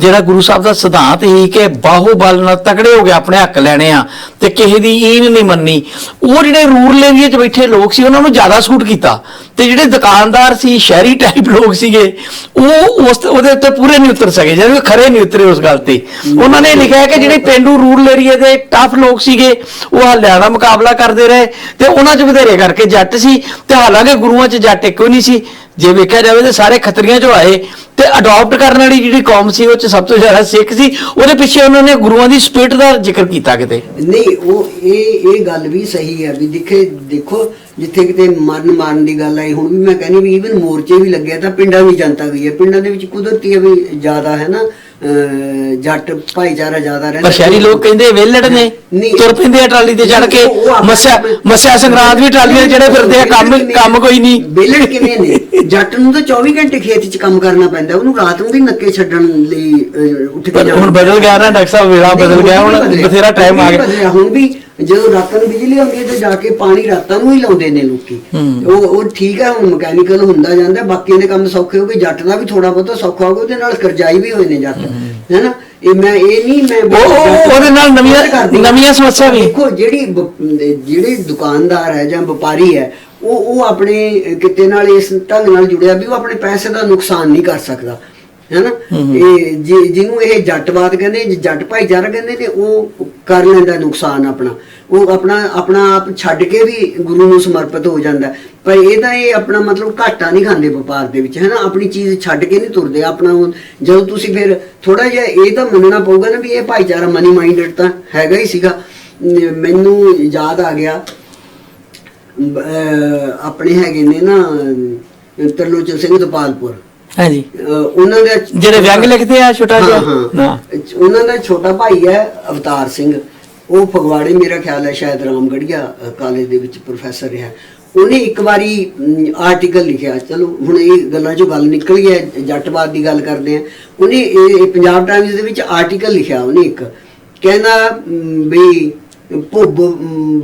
ਜਿਹੜਾ ਗੁਰੂ ਸਾਹਿਬ ਦਾ ਸਿਧਾਂਤ ਹੀ ਕਿ ਬਾਹੂਬਲ ਨਾਲ ਤਕੜੇ ਹੋ ਕੇ ਆਪਣੇ ਹੱਕ ਲੈਣੇ ਆ ਤੇ ਕਿਸੇ ਦੀ ਈਨ ਨਹੀਂ ਮੰਨੀ ਉਹ ਜਿਹੜੇ ਰੂਰਲ ਏਰੀਆ 'ਚ ਬੈਠੇ ਲੋਕ ਸੀ, ਉਹਨਾਂ ਨੂੰ ਜ਼ਿਆਦਾ ਸੂਟ ਕੀਤਾ ਤੇ ਜਿਹੜੇ ਦੁਕਾਨਦਾਰ ਸੀ, ਸ਼ਹਿਰੀ ਟਾਈਪ ਲੋਕ ਸੀਗੇ, ਉਹ ਉਸ ਉਹਦੇ ਉੱਤੇ ਪੂਰੇ ਨਹੀਂ ਉਤਰ ਸਕੇ, ਜਿਹੜੇ ਖਰੇ ਨਹੀਂ ਉਤਰੇ ਉਸ ਗੱਲ ਤੇ। ਉਹਨਾਂ ਨੇ ਲਿਖਿਆ ਕਿ ਜਿਹੜੇ ਪਿੰਡੂ ਰੂਰਲ ਏਰੀਆ ਦੇ ਟਫ ਲੋਕ ਸੀਗੇ, ਉਹ ਹੱਲਿਆਂ ਦਾ ਮੁਕਾਬਲਾ ਕਰਦੇ ਰਹੇ ਤੇ ਉਹਨਾਂ 'ਚ ਵਧੇਰੇ ਕਰਕੇ ਜੱਟ ਸੀ ਤੇ ਹਾਲਾਂਕਿ ਗੁਰੂਆਂ 'ਚ ਜੱਟ ਇੱਕੋ ਨਹੀਂ ਸੀ। ਜੇ ਵੇਖਿਆ ਜਾਵੇ ਤੇ ਸਾਰੇ ਖੱਤਰੀਆਂ ਚੋਂ ਆਏ ਤੇ ਅਡਾਪਟ ਕਰਨ ਵਾਲੀ ਜਿਹੜੀ ਕੌਮ ਸੀ, ਉਹ ਚ ਸਭ ਤੋਂ ਜ਼ਿਆਦਾ ਸਿੱਖ ਸੀ, ਉਹਦੇ ਪਿੱਛੇ ਉਹਨਾਂ ਨੇ ਗੁਰੂਆਂ ਦੀ ਸਪਿਰਿਟ ਦਾ ਜ਼ਿਕਰ ਕੀਤਾ ਕਿਤੇ। ਨਹੀਂ, ਉਹ ਇਹ ਇਹ ਗੱਲ ਵੀ ਸਹੀ ਹੈ ਵੀ ਦੇਖੇ, ਦੇਖੋ, ਜਿੱਥੇ ਕਿਤੇ ਮਰਨ ਮਾਰਨ ਦੀ ਗੱਲ ਆਈ, ਹੁਣ ਵੀ ਮੈਂ ਕਹਿੰਦੀ ਵੀ ਈਵਨ ਮੋਰਚੇ ਵੀ ਲੱਗਿਆ ਤਾਂ ਪਿੰਡਾਂ ਵੀ ਜਨਤਾ ਗਈ ਹੈ। ਪਿੰਡਾਂ ਦੇ ਵਿੱਚ ਕੁਦਰਤੀ ਹੈ ਵੀ ਜ਼ਿਆਦਾ ਹੈ ਨਾ। ਅਹ ਜੱਟ ਭਾਈਚਾਰਾ ਜ਼ਿਆਦਾ ਰਹਿੰਦਾ ਪਰ ਸ਼ਹਿਰੀ ਲੋਕ ਕਹਿੰਦੇ ਵਿਹਲੜ ਨੇ ਨਹੀਂ। ਤੁਰ ਪੈਂਦੇ ਆ ਟਰਾਲੀ ਤੇ ਚੜ ਕੇ ਉਹ- ਆਪਣਾ- ਮੱਸਿਆ ਮੱਸਿਆ ਸੰਗਰਾਂਦ ਵੀ ਟਰਾਲੀਆਂ ਜਿਹੜੇ ਫਿਰਦੇ ਆ ਕੰਮ ਕੰਮ ਕੋਈ ਨਹੀਂ ਬੇਲੜ ਕਿਵੇਂ ਨੇ ਜੱਟ ਨੂੰ ਤਾਂ 24 ਘੰਟੇ ਖੇਤ 'ਚ ਕੰਮ ਕਰਨਾ ਪੈਂਦਾ ਉਹਨੂੰ ਰਾਤ ਨੂੰ ਵੀ ਨੱਕੇ ਛੱਡਣ ਲਈ ਅਹ, ਉੱਠ ਕੇ ਪਰ ਜਾਣਾ ਹੁਣ ਬਦਲ ਗਿਆ ਨਾ ਡਾਕਟਰ ਸਾਹਿਬ ਵੇਲਾ ਬਦਲ ਗਿਆ ਹੁਣ। ਬਥੇਰਾ ਟਾਈਮ ਆ ਗਿਆ। ਹੁਣ ਵੀ ਜਦੋਂ ਰਾਤਾਂ ਨੂੰ ਬਿਜਲੀ ਆਉਂਦੀ ਹੈ ਤੇ ਜਾ ਕੇ ਪਾਣੀ ਰਾਤਾਂ ਨੂੰ ਹੀ ਲਾਉਂਦੇ ਨੇ ਲੋਕੀ। ਉਹ ਉਹ ਠੀਕ ਹੈ ਹੁਣ ਮਕੈਨੀਕਲ ਹੁੰਦਾ ਜਾਂਦਾ ਬਾਕੀ ਦੇ ਕੰਮ ਸੌਖੇ ਹੋ ਗਏ ਜੱਟ ਦਾ ਵੀ ਥੋੜਾ ਬਹੁਤਾ ਸੌਖਾ ਹੋ ਗਿਆ ਉਹਦੇ ਨਾਲ ਕਰਜ਼ਾਈ ਵੀ ਹੋਏ ਨੇ ਜੱਟ ਹੈਨਾ ਇਹ ਮੈਂ ਇਹ ਨਹੀਂ ਮੈਂ ਉਹ- ਉਹ- ਉਹਦੇ ਨਾਲ ਨਵੀਆਂ-। ਨਵੀਆਂ ਸਮੱਸਿਆ ਵੀ। ਦੇਖੋ ਜਿਹੜੀ ਜਿਹੜੇ ਦੁਕਾਨਦਾਰ ਹੈ ਜਾਂ ਵਪਾਰੀ ਹੈ ਉਹ ਉਹ ਆਪਣੇ ਕਿਤੇ ਨਾਲ ਇਸ ਢੰਗ ਨਾਲ ਜੁੜਿਆ ਵੀ ਉਹ ਆਪਣੇ ਪੈਸੇ ਦਾ ਨੁਕਸਾਨ ਨਹੀਂ ਕਰ ਸਕਦਾ। ਹੈਨਾ? ਇਹ ਜਿਹਨੂੰ ਇਹ ਜੱਟਵਾਦ ਕਹਿੰਦੇ ਜੱਟ ਭਾਈਚਾਰਾ ਕਹਿੰਦੇ ਨੇ ਉਹ ਕਰ ਲੈਂਦਾ ਨੁਕਸਾਨ ਆਪਣਾ। ਉਹ ਆਪਣਾ ਆਪਣਾ ਆਪ ਛੱਡ ਕੇ ਵੀ ਗੁਰੂ ਨੂੰ ਸਮਰਪਿਤ ਹੋ ਜਾਂਦਾ। ਪਰ ਇਹ ਤਾਂ ਇਹ ਆਪਣਾ ਮਤਲਬ ਘਾਟਾ ਨਹੀਂ ਖਾਂਦੇ ਵਪਾਰ ਦੇ ਵਿੱਚ ਹੈਨਾ? ਆਪਣੀ ਚੀਜ਼ ਛੱਡ ਕੇ ਨਹੀਂ ਤੁਰਦੇ ਆਪਣਾ ਜਦੋਂ ਤੁਸੀਂ ਫਿਰ ਥੋੜਾ ਜਿਹਾ ਇਹ ਤਾਂ ਮੰਨਣਾ ਪਊਗਾ ਨਾ ਵੀ ਇਹ ਭਾਈਚਾਰਾ ਮਨੀ ਮਾਈਂਡਡ ਤਾਂ ਹੈਗਾ ਹੀ ਸੀਗਾ। ਮੈਨੂੰ ਯਾਦ ਆ ਗਿਆ ਆਪਣੇ ਹੈਗੇ ਨੇ ਨਾ ਤਰਲੋਚਨ ਸਿੰਘ ਦਪਾਲਪੁਰ ਹਾਂਜੀ। ਅਹ ਉਹਨਾਂ ਦਾ ਜਿਹੜੇ ਵਿਅੰਗ ਲਿਖਦੇ ਆ ਛੋਟਾ ਹਾਂ, ਜਿਹਾ ਹਾਂ। ਨਾ ਉਹਨਾਂ ਦਾ ਛੋਟਾ ਭਾਈ ਹੈ ਅਵਤਾਰ ਸਿੰਘ। ਉਹ ਫਗਵਾੜੇ ਮੇਰਾ ਖਿਆਲ ਹੈ ਸ਼ਾਇਦ ਰਾਮਗੜੀਆ ਅਹ, ਕਾਲਜ ਦੇ ਵਿੱਚ ਪ੍ਰੋਫੈਸਰ ਰਿਹਾ। ਉਹਨੇ ਇੱਕ ਵਾਰੀ ਆਰਟੀਕਲ ਲਿਖਿਆ। ਚਲੋ ਹੁਣ ਇਹ ਗੱਲਾਂ ਚੋਂ ਗੱਲ ਨਿਕਲ ਗਈ ਹੈ ਜੱਟਵਾਦ ਦੀ ਗੱਲ ਕਰਦੇ ਆ ਉਹਨੇ ਇਹ ਪੰਜਾਬ ਟਾਈਮਜ਼ ਦੇ ਵਿੱਚ ਆਰਟੀਕਲ ਲਿਖਿਆ ਉਹਨੇ ਇੱਕ। ਕਹਿੰਦਾ ਵੀ ਭੁੱਬ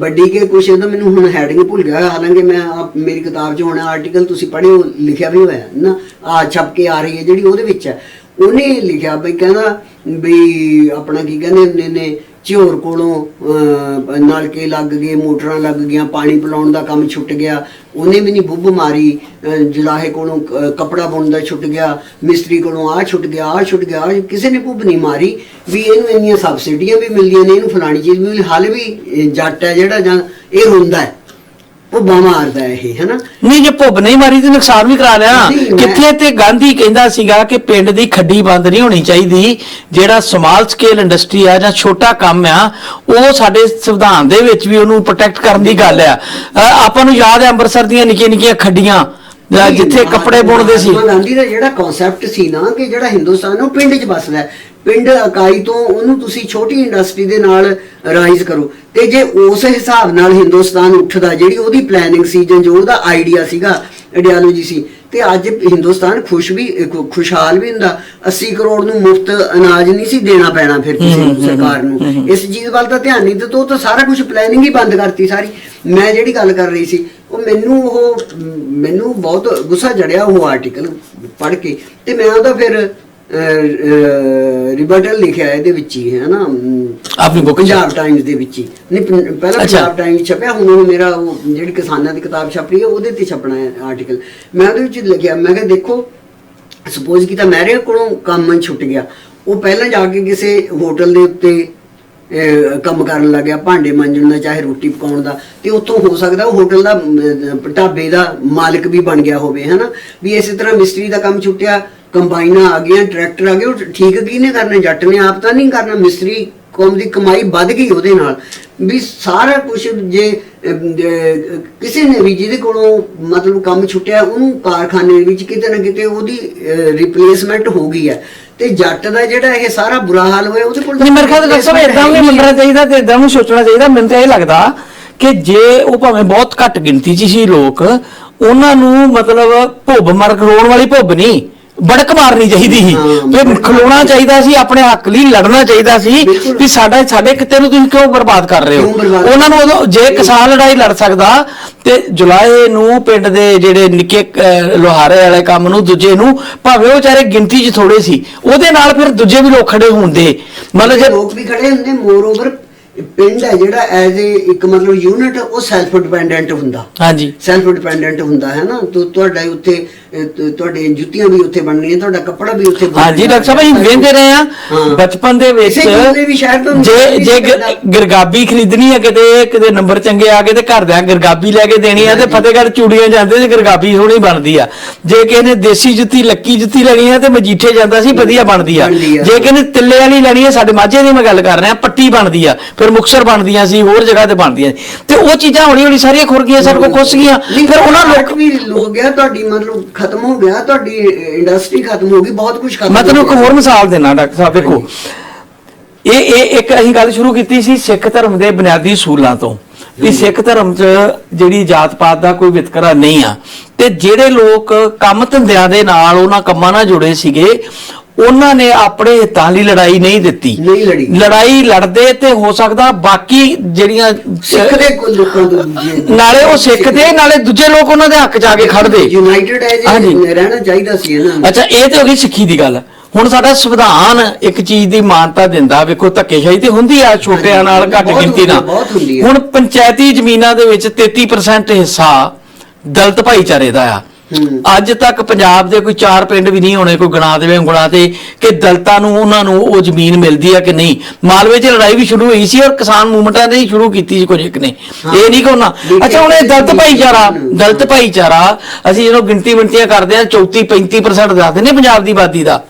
ਵੱਡੀ ਕੇ ਕੁਛ ਇਹਦਾ ਮੈਨੂੰ ਹੁਣ ਹੈਡਿੰਗ ਭੁੱਲ ਗਿਆ। ਹਾਲਾਂਕਿ ਮੈਂ ਆਪ- ਮੇਰੀ ਕਿਤਾਬ 'ਚ ਹੁਣ ਆਰਟੀਕਲ ਤੁਸੀਂ ਪੜ੍ਹਿਓ ਲਿਖਿਆ ਵੀ ਹੋਇਆ ਨਾ। ਆ ਛਪ ਕੇ ਆ ਰਹੀ ਹੈ ਜਿਹੜੀ ਉਹਦੇ ਵਿੱਚ ਹੈ। ਉਹਨੇ ਲਿਖਿਆ ਬਈ ਕਹਿੰਦਾ ਵੀ ਆਪਣਾ ਕੀ ਕਹਿੰਦੇ ਹੁੰਦੇ ਨੇ ਝਿਓਰ ਕੋਲੋਂ ਨਲਕੇ ਲੱਗ ਗਏ ਮੋਟਰਾਂ ਲੱਗ ਗਈਆਂ ਪਾਣੀ ਪਿਲਾਉਣ ਦਾ ਕੰਮ ਛੁੱਟ ਗਿਆ। ਉਹਨੇ ਵੀ ਨਹੀਂ ਬੁੱਬ ਮਾਰੀ ਜਲਾਹੇ ਕੋਲੋਂ ਅਹ, ਕੱਪੜਾ ਬੁਣਨ ਦਾ ਛੁੱਟ ਗਿਆ ਮਿਸਤਰੀ ਕੋਲੋਂ ਆ ਛੁੱਟ ਗਿਆ ਆ ਛੁੱਟ ਗਿਆ ਆਹ ਕਿਸੇ ਨੇ ਬੁੱਬ ਨਹੀਂ ਮਾਰੀ ਵੀ ਇਹਨੂੰ ਇੰਨੀਆਂ ਸਬਸਿਡੀਆਂ ਵੀ ਮਿਲਦੀਆਂ ਨੇ ਇਹਨੂੰ ਫਲਾਣੀ ਚੀਜ਼ ਵੀ ਮਿਲੀ ਹਾਲੇ ਵੀ ਜੱਟ ਹੈ ਜਿਹੜਾ ਜਾਂ ਇਹ ਹੁੰਦਾ ਹੈ। ਭੁੱਬਾ ਮਾਰਦਾ ਹੈ ਇਹ ਹੈਨਾ? ਨਹੀਂ ਜੇ ਭੁੱਬ ਨਹੀਂ ਮਾਰੀ ਤੇ ਨੁਕਸਾਨ ਵੀ ਕਰਾ ਲਿਆ। ਨਹੀਂ, ਮੈਂ- ਕਿੱਥੇ ਤੇ ਗਾਂਧੀ ਕਹਿੰਦਾ ਸੀਗਾ ਕਿ ਪਿੰਡ ਦੀ ਖੱਡੀ ਬੰਦ ਨਹੀਂ ਹੋਣੀ ਚਾਹੀਦੀ ਜਿਹੜਾ ਸਮਾਲ ਸਕੇਲ ਇੰਡਸਟਰੀ ਆ ਜਾਂ ਛੋਟਾ ਕੰਮ ਆ ਉਹ ਸਾਡੇ ਸੰਵਿਧਾਨ ਦੇ ਵਿੱਚ ਵੀ ਉਹਨੂੰ ਪ੍ਰੋਟੈਕਟ ਕਰਨ ਦੀ ਗੱਲ ਆ। ਅ, ਆਪਾਂ ਨੂੰ ਯਾਦ ਹੈ ਅੰਮ੍ਰਿਤਸਰ ਦੀਆਂ ਨਿੱਕੀਆਂ ਨਿੱਕੀਆਂ ਖੱਡੀਆਂ ਜਾਂ ਜਿੱਥੇ ਕੱਪੜੇ ਬੁਣਦੇ ਸੀ। ਮਹਾਤਮਾ ਗਾਂਧੀ ਦਾ ਜਿਹੜਾ ਕਨਸੈਪਟ ਸੀ ਨਾ ਕਿ ਜਿਹੜਾ ਹਿੰਦੁਸਤਾਨ ਉਹ ਪਿੰਡ 'ਚ ਵੱਸਦਾ ਹੈ ਪਿੰਡ ਇਕਾਈ ਤੋਂ ਉਹਨੂੰ ਤੁਸੀਂ ਛੋਟੀ ਇੰਡਸਟਰੀ ਦੇ ਨਾਲ ਰਾਈਜ਼ ਕਰੋ। ਤੇ ਜੇ ਉਸ ਹਿਸਾਬ ਨਾਲ ਹਿੰਦੁਸਤਾਨ ਉੱਠਦਾ ਜਿਹੜੀ ਉਹਦੀ ਪਲੈਨਿੰਗ ਸੀ ਜਾਂ ਜੋ ਉਹਦਾ ਆਈਡੀਆ ਸੀਗਾ ਆਈਡੀਓਲੋਜੀ ਸੀ ਤੇ ਅੱਜ ਹਿੰਦੁਸਤਾਨ ਖੁਸ਼ ਵੀ ਖੁਸ਼ਹਾਲ ਵੀ ਹੁੰਦਾ। 80 ਕਰੋੜ ਨੂੰ ਮੁਫਤ ਅਨਾਜ ਨਹੀਂ ਸੀ ਦੇਣਾ ਪੈਣਾ ਫਿਰ ਕਿਸੇ ਸਰਕਾਰ ਨੂੰ। ਇਸ ਚੀਜ਼ ਵੱਲ ਤਾਂ ਧਿਆਨ ਨਹੀਂ ਦਿੱਤਾ ਉਹ ਤਾਂ ਸਾਰਾ ਕੁਝ ਪਲੈਨਿੰਗ ਹੀ ਬੰਦ ਕਰਤੀ ਸਾਰੀ। ਮੈਂ ਜਿਹੜੀ ਗੱਲ ਕਰ ਰਹੀ ਸੀ ਉਹ ਮੈਨੂੰ ਉਹ ਮੈਨੂੰ ਬਹੁਤ ਗੁੱਸਾ ਚੜਿਆ ਉਹ ਆਰਟੀਕਲ ਪੜ੍ਹ ਕੇ। ਤੇ ਮੈਂ ਉਹਦਾ ਫਿਰ ਰਿਬਟਲ ਲਿਖਿਆ ਇਹਦੇ ਵਿੱਚ ਹੀ ਹੈ ਨਾ? ਆਪਣੀ 'ਚ? ਪੰਜਾਬ ਟਾਈਮਜ਼ ਦੇ ਵਿੱਚ ਹੀ। ਨਹੀਂ ਪਹਿਲਾਂ। ਪੰਜਾਬ ਟਾਈਮਜ਼ ਛਪਿਆ ਹੁਣ ਉਹ ਮੇਰਾ ਉਹ ਜਿਹੜੀ ਕਿਸਾਨਾਂ ਦੀ ਕਿਤਾਬ ਛਪ ਰਹੀ ਹੈ ਉਹਦੇ ਤੇ ਛਪਣਾ ਹੈ ਆਰਟੀਕਲ ਮੈਂ ਉਹਦੇ ਵਿੱਚ ਲਿਖਿਆ ਮੈਂ ਕਿਹਾ ਦੇਖੋ ਸਪੋਜ਼ ਕੀਤਾ ਮੇਰੇ ਕੋਲੋਂ ਕੰਮ ਛੁੱਟ ਗਿਆ। ਉਹ ਪਹਿਲਾਂ ਜਾ ਕੇ ਕਿਸੇ ਹੋਟਲ ਦੇ ਉੱਤੇ ਕੰਮ ਕਰਨ ਲੱਗਿਆ ਭਾਂਡੇ ਮਾਂਜਣ ਦਾ ਚਾਹੇ ਰੋਟੀ ਪਕਾਉਣ ਦਾ ਤੇ ਉੱਥੋਂ ਹੋ ਸਕਦਾ ਉਹ ਹੋਟਲ ਦਾ ਢਾਬੇ ਦਾ ਮਾਲਕ ਵੀ ਬਣ ਗਿਆ ਹੋਵੇ ਹਨਾ ਵੀ ਇਸੇ ਤਰ੍ਹਾਂ ਮਿਸਤਰੀ ਦਾ ਕੰਮ ਛੁੱਟਿਆ ਕੰਬਾਈਨਾਂ ਆ ਗਈਆਂ ਟਰੈਕਟਰ ਆ ਗਏ ਉਹ ਠੀਕ ਕਿਹਨੇ ਕਰਨੇ? ਜੱਟ ਨੇ ਆਪ ਤਾਂ ਨਹੀਂ ਕਰਨਾ। ਮਿਸਤਰੀ ਕੌਮ ਦੀ ਕਮਾਈ ਵੱਧ ਗਈ ਉਹਦੇ ਨਾਲ। ਵੀ ਸਾਰਾ ਕੁਝ ਜੇ ਕਿਸੇ ਨੇ ਵੀ ਜਿਹਦੇ ਕੋਲੋਂ ਮਤਲਬ ਕੰਮ ਛੁੱਟਿਆ ਉਹਨੂੰ ਕਾਰਖਾਨੇ ਵਿੱਚ ਕਿਤੇ ਨਾ ਕਿਤੇ ਉਹਦੀ ਰਿਪਲੇਸਮੈਂਟ ਹੋ ਗਈ ਹੈ। ਤੇ ਜੱਟ ਦਾ ਜਿਹੜਾ ਇਹ ਸਾਰਾ ਬੁਰਾ ਹਾਲ ਹੋਇਆ ਉਹਦੇ ਕੋਲ ਨਹੀਂ ਮੇਰੇ ਖਿਆਲ ਸਾਹਿਬ ਇਦਾਂ ਵੀ ਮੰਨਣਾ ਚਾਹੀਦਾ ਤੇ ਇਦਾਂ ਵੀ ਸੋਚਣਾ ਚਾਹੀਦਾ। ਮੈਨੂੰ ਤਾਂ ਇਹ ਲੱਗਦਾ ਕਿ ਜੇ ਉਹ ਭਾਵੇਂ ਬਹੁਤ ਘੱਟ ਗਿਣਤੀ 'ਚ ਸੀ ਲੋਕ ਉਹਨਾਂ ਨੂੰ ਮਤਲਬ ਭੁੱਬ ਮਰ ਰੋਣ ਵਾਲੀ ਭੁੱਬ ਨਹੀਂ। ਬੜਕ ਮਾਰਨੀ ਚਾਹੀਦੀ ਸੀ। ਤੇ ਖਲੋਣਾ ਚਾਹੀਦਾ ਸੀ ਆਪਣੇ ਹੱਕ ਲਈ ਲੜਨਾ ਚਾਹੀਦਾ ਸੀ। ਵੀ ਸਾਡਾ ਸਾਡੇ ਕਿਤੇ ਨੂੰ ਤੁਸੀਂ ਕਿਉਂ ਬਰਬਾਦ ਕਰ ਰਹੇ ਹੋ? ਉਹਨਾਂ ਨੂੰ ਉਦੋਂ ਜੇ ਕਿਸਾਨ ਲੜਾਈ ਲੜ ਸਕਦਾ ਤੇ ਜੁਲਾਏ ਨੂੰ ਪਿੰਡ ਦੇ ਜਿਹੜੇ ਨਿੱਕੇ ਲੋਹਾਰੇ ਵਾਲੇ ਕੰਮ ਨੂੰ ਦੂਜੇ ਨੂੰ ਭਾਵੇਂ ਉਹ ਵਿਚਾਰੇ ਗਿਣਤੀ 'ਚ ਥੋੜੇ ਸੀ ਉਹਦੇ ਨਾਲ ਫਿਰ ਦੂਜੇ ਵੀ ਲੋਕ ਖੜੇ ਹੁੰਦੇ। ਮਤਲਬ ਜੇ ਲੋਕ ਵੀ ਖੜੇ ਹੁੰਦੇ ਮੋਰ ਓਵਰ ਪਿੰਡ ਹੈ ਜਿਹੜਾ ਐਜ਼ ਇੱਕ ਮਤਲਬ ਯੂਨਿਟ ਉਹ ਸੈਲਫ ਡਿਪੈਂਡੈਂਟ ਹੁੰਦਾ। ਹਾਂਜੀ। ਸੈਲਫ ਡਿਪੈਂਡੈਂਟ ਹੁੰਦਾ ਹੈ ਨਾ? ਤੋ ਤੁਹਾਡਾ ਉੱਥੇ ਅਹ, ਤ- ਤੁਹਾਡੇ ਜੁੱਤੀਆਂ ਵੀ ਉੱਥੇ ਬਣਨੀਆਂ ਤੁਹਾਡਾ ਕੱਪੜਾ ਵੀ ਉੱਥੇ ਹਾਂਜੀ ਡਾਕਟਰ ਸਾਹਿਬ ਅਸੀਂ ਵੇਂਦੇ ਰਹੇ ਆ ਹਾਂ। ਬਚਪਨ ਦੇ ਵਿੱਚ ਜੇ ਜੇ ਸੀ। ਗਰਗਾਬੀ ਖਰੀਦਣੀ ਹੈ ਕਿਤੇ ਕਿਤੇ ਨੰਬਰ ਚੰਗੇ ਆ ਗਏ ਤੇ ਘਰਦਿਆਂ ਗਰਗਾਬੀ ਲੈ ਕੇ ਦੇਣੀ ਆ ਤੇ। ਫਤਿਹਗੜ੍ਹ ਚੂੜੀਆਂ ਜਾਂਦੇ ਤੇ ਗਰਗਾਬੀ ਸੋਹਣੀ ਬਣਦੀ ਆ ਜੇ ਕਿਸੇ ਨੇ ਦੇਸੀ ਜੁੱਤੀ ਲੱਕੀ ਜੁੱਤੀ ਲੈਣੀ ਆ ਤੇ ਮਜੀਠੇ ਜਾਂਦਾ ਸੀ ਵਧੀਆ ਬਣਦੀ ਆ। ਜੇ ਕਿਸੇ ਨੇ ਤਿੱਲੇ ਵਾਲੀ ਲੈਣੀ ਆ ਸਾਡੇ ਮਾਝੇ ਦੀ ਮੈਂ ਗੱਲ ਕਰ ਰਿਹਾ ਪੱਟੀ ਬਣਦੀ ਆ ਫਿਰ ਮੁਕਸਰ ਬਣਦੀਆਂ ਸੀ ਹੋਰ ਜਗ੍ਹਾ ਤੇ ਬਣਦੀਆਂ ਸੀ। ਤੇ ਉਹ ਚੀਜ਼ਾਂ ਹੌਲੀ ਹੌਲੀ ਸਾਰੀਆਂ ਖੁਰ ਗਈਆਂ ਸਾਡੇ ਕੋਲ ਖੁੱਸ ਗਈਆਂ ਫਿਰ ਉਹਨਾਂ ਲੋਕ ਵੀ ਲੁਕ ਗਿਆ ਤੁਹਾਡੀ ਮਤਲਬ ਖਤਮ ਹੋ ਗਿਆ ਤੁਹਾਡੀ ਇੰਡਸਟਰੀ ਖਤਮ ਹੋ ਗਈ ਬਹੁਤ ਕੁਝ ਖਤਮ ਮੈਂ ਤੁਹਾਨੂੰ ਇੱਕ। ਹੋਰ ਮਿਸਾਲ ਦੇਣਾ ਡਾਕਟਰ ਸਾਹਿਬ ਦੇਖੋ। ਇਹ ਇਹ ਇੱਕ ਅਸੀਂ ਗੱਲ ਸ਼ੁਰੂ ਕੀਤੀ ਸੀ ਸਿੱਖ ਧਰਮ ਦੇ ਬੁਨਿਆਦੀ ਅਸੂਲਾਂ ਤੋਂ ਵੀ ਸਿੱਖ ਧਰਮ 'ਚ ਜਿਹੜੀ ਜਾਤ ਪਾਤ ਦਾ ਕੋਈ ਵਿਤਕਰਾ ਨਹੀਂ ਆ। ਤੇ ਜਿਹੜੇ ਲੋਕ ਕੰਮ ਧੰਦਿਆਂ ਦੇ ਨਾਲ ਉਹਨਾਂ ਕੰਮਾਂ ਨਾਲ ਜੁੜੇ ਸੀਗੇ ਉਹਨਾਂ ਨੇ ਆਪਣੇ ਹਿੱਤਾਂ ਲਈ ਲੜਾਈ ਨਹੀਂ ਦਿੱਤੀ ਨਹੀਂ ਲੜੀ। ਲੜਾਈ ਲੜਦੇ ਤੇ ਹੋ ਸਕਦਾ ਬਾਕੀ ਜਿਹੜੀਆਂ ਸਿੱਖ ਦੇ ਲੋਕਾਂ ਦੂਜੇ ਨਾਲੇ ਉਹ ਸਿੱਖ ਦੇ ਨਾਲੇ ਦੂਜੇ ਲੋਕ ਉਹਨਾਂ ਦੇ ਹੱਕ 'ਚ ਆ ਕੇ ਖੜਦੇ ਯੂਨਾਈਟਿਡ ਹੈ। ਜੀ ਰਹਿਣਾ ਚਾਹੀਦਾ ਸੀ ਇਹਨਾਂ ਨੂੰ ਅੱਛਾ ਇਹ ਤੇ ਹੋ ਗਈ ਸਿੱਖੀ ਦੀ ਗੱਲ ਹੁਣ ਸਾਡਾ ਸੰਵਿਧਾਨ ਇੱਕ ਚੀਜ਼ ਦੀ ਮਾਨਤਾ ਦਿੰਦਾ ਵੇਖੋ ਧੱਕੇਸ਼ਾਹੀ ਤੇ ਹੁੰਦੀ ਆ ਛੋਟਿਆਂ ਨਾਲ ਘੱਟ ਗਿਣਤੀ ਨਾਲ। ਹੁਣ ਪੰਚਾਇਤੀ ਜ਼ਮੀਨਾਂ ਦੇ ਵਿੱਚ 33% ਹਿੱਸਾ ਦਲਿਤ ਭਾਈਚਾਰੇ ਦਾ ਆ। ਅੱਜ ਤੱਕ ਪੰਜਾਬ ਦੇ ਕੋਈ ਚਾਰ ਪਿੰਡ ਵੀ ਨਹੀਂ ਹੋਣੇ ਕੋਈ ਗਣਾ ਦੇਵੇ ਉਂਗਲਾਂ ਤੇ ਕਿ ਦਲਤਾਂ ਨੂੰ ਉਹਨਾਂ ਨੂੰ ਉਹ ਜ਼ਮੀਨ ਮਿਲਦੀ ਆ ਕਿ ਨਹੀਂ? ਮਾਲਵੇ 'ਚ ਲੜਾਈ ਵੀ ਸ਼ੁਰੂ ਹੋਈ ਸੀ ਔਰ ਕਿਸਾਨ ਮੂਵਮੈਂਟਾਂ ਨੇ ਹੀ ਸ਼ੁਰੂ ਕੀਤੀ ਸੀ ਕੁਝ ਇੱਕ ਨੇ। ਇਹ ਨਹੀਂ ਕੋਨਾ ਅੱਛਾ ਹੁਣ ਇਹ ਦਲਿਤ ਭਾਈਚਾਰਾ ਦਲਿਤ ਭਾਈਚਾਰਾ ਅਸੀਂ ਜਦੋਂ ਗਿਣਤੀ ਮਿੰਟੀਆਂ ਕਰਦੇ ਆ 34 35% ਦੱਸਦੇ ਨੇ ਪੰਜਾਬ ਦੀ ਆਬਾਦੀ ਦਾ।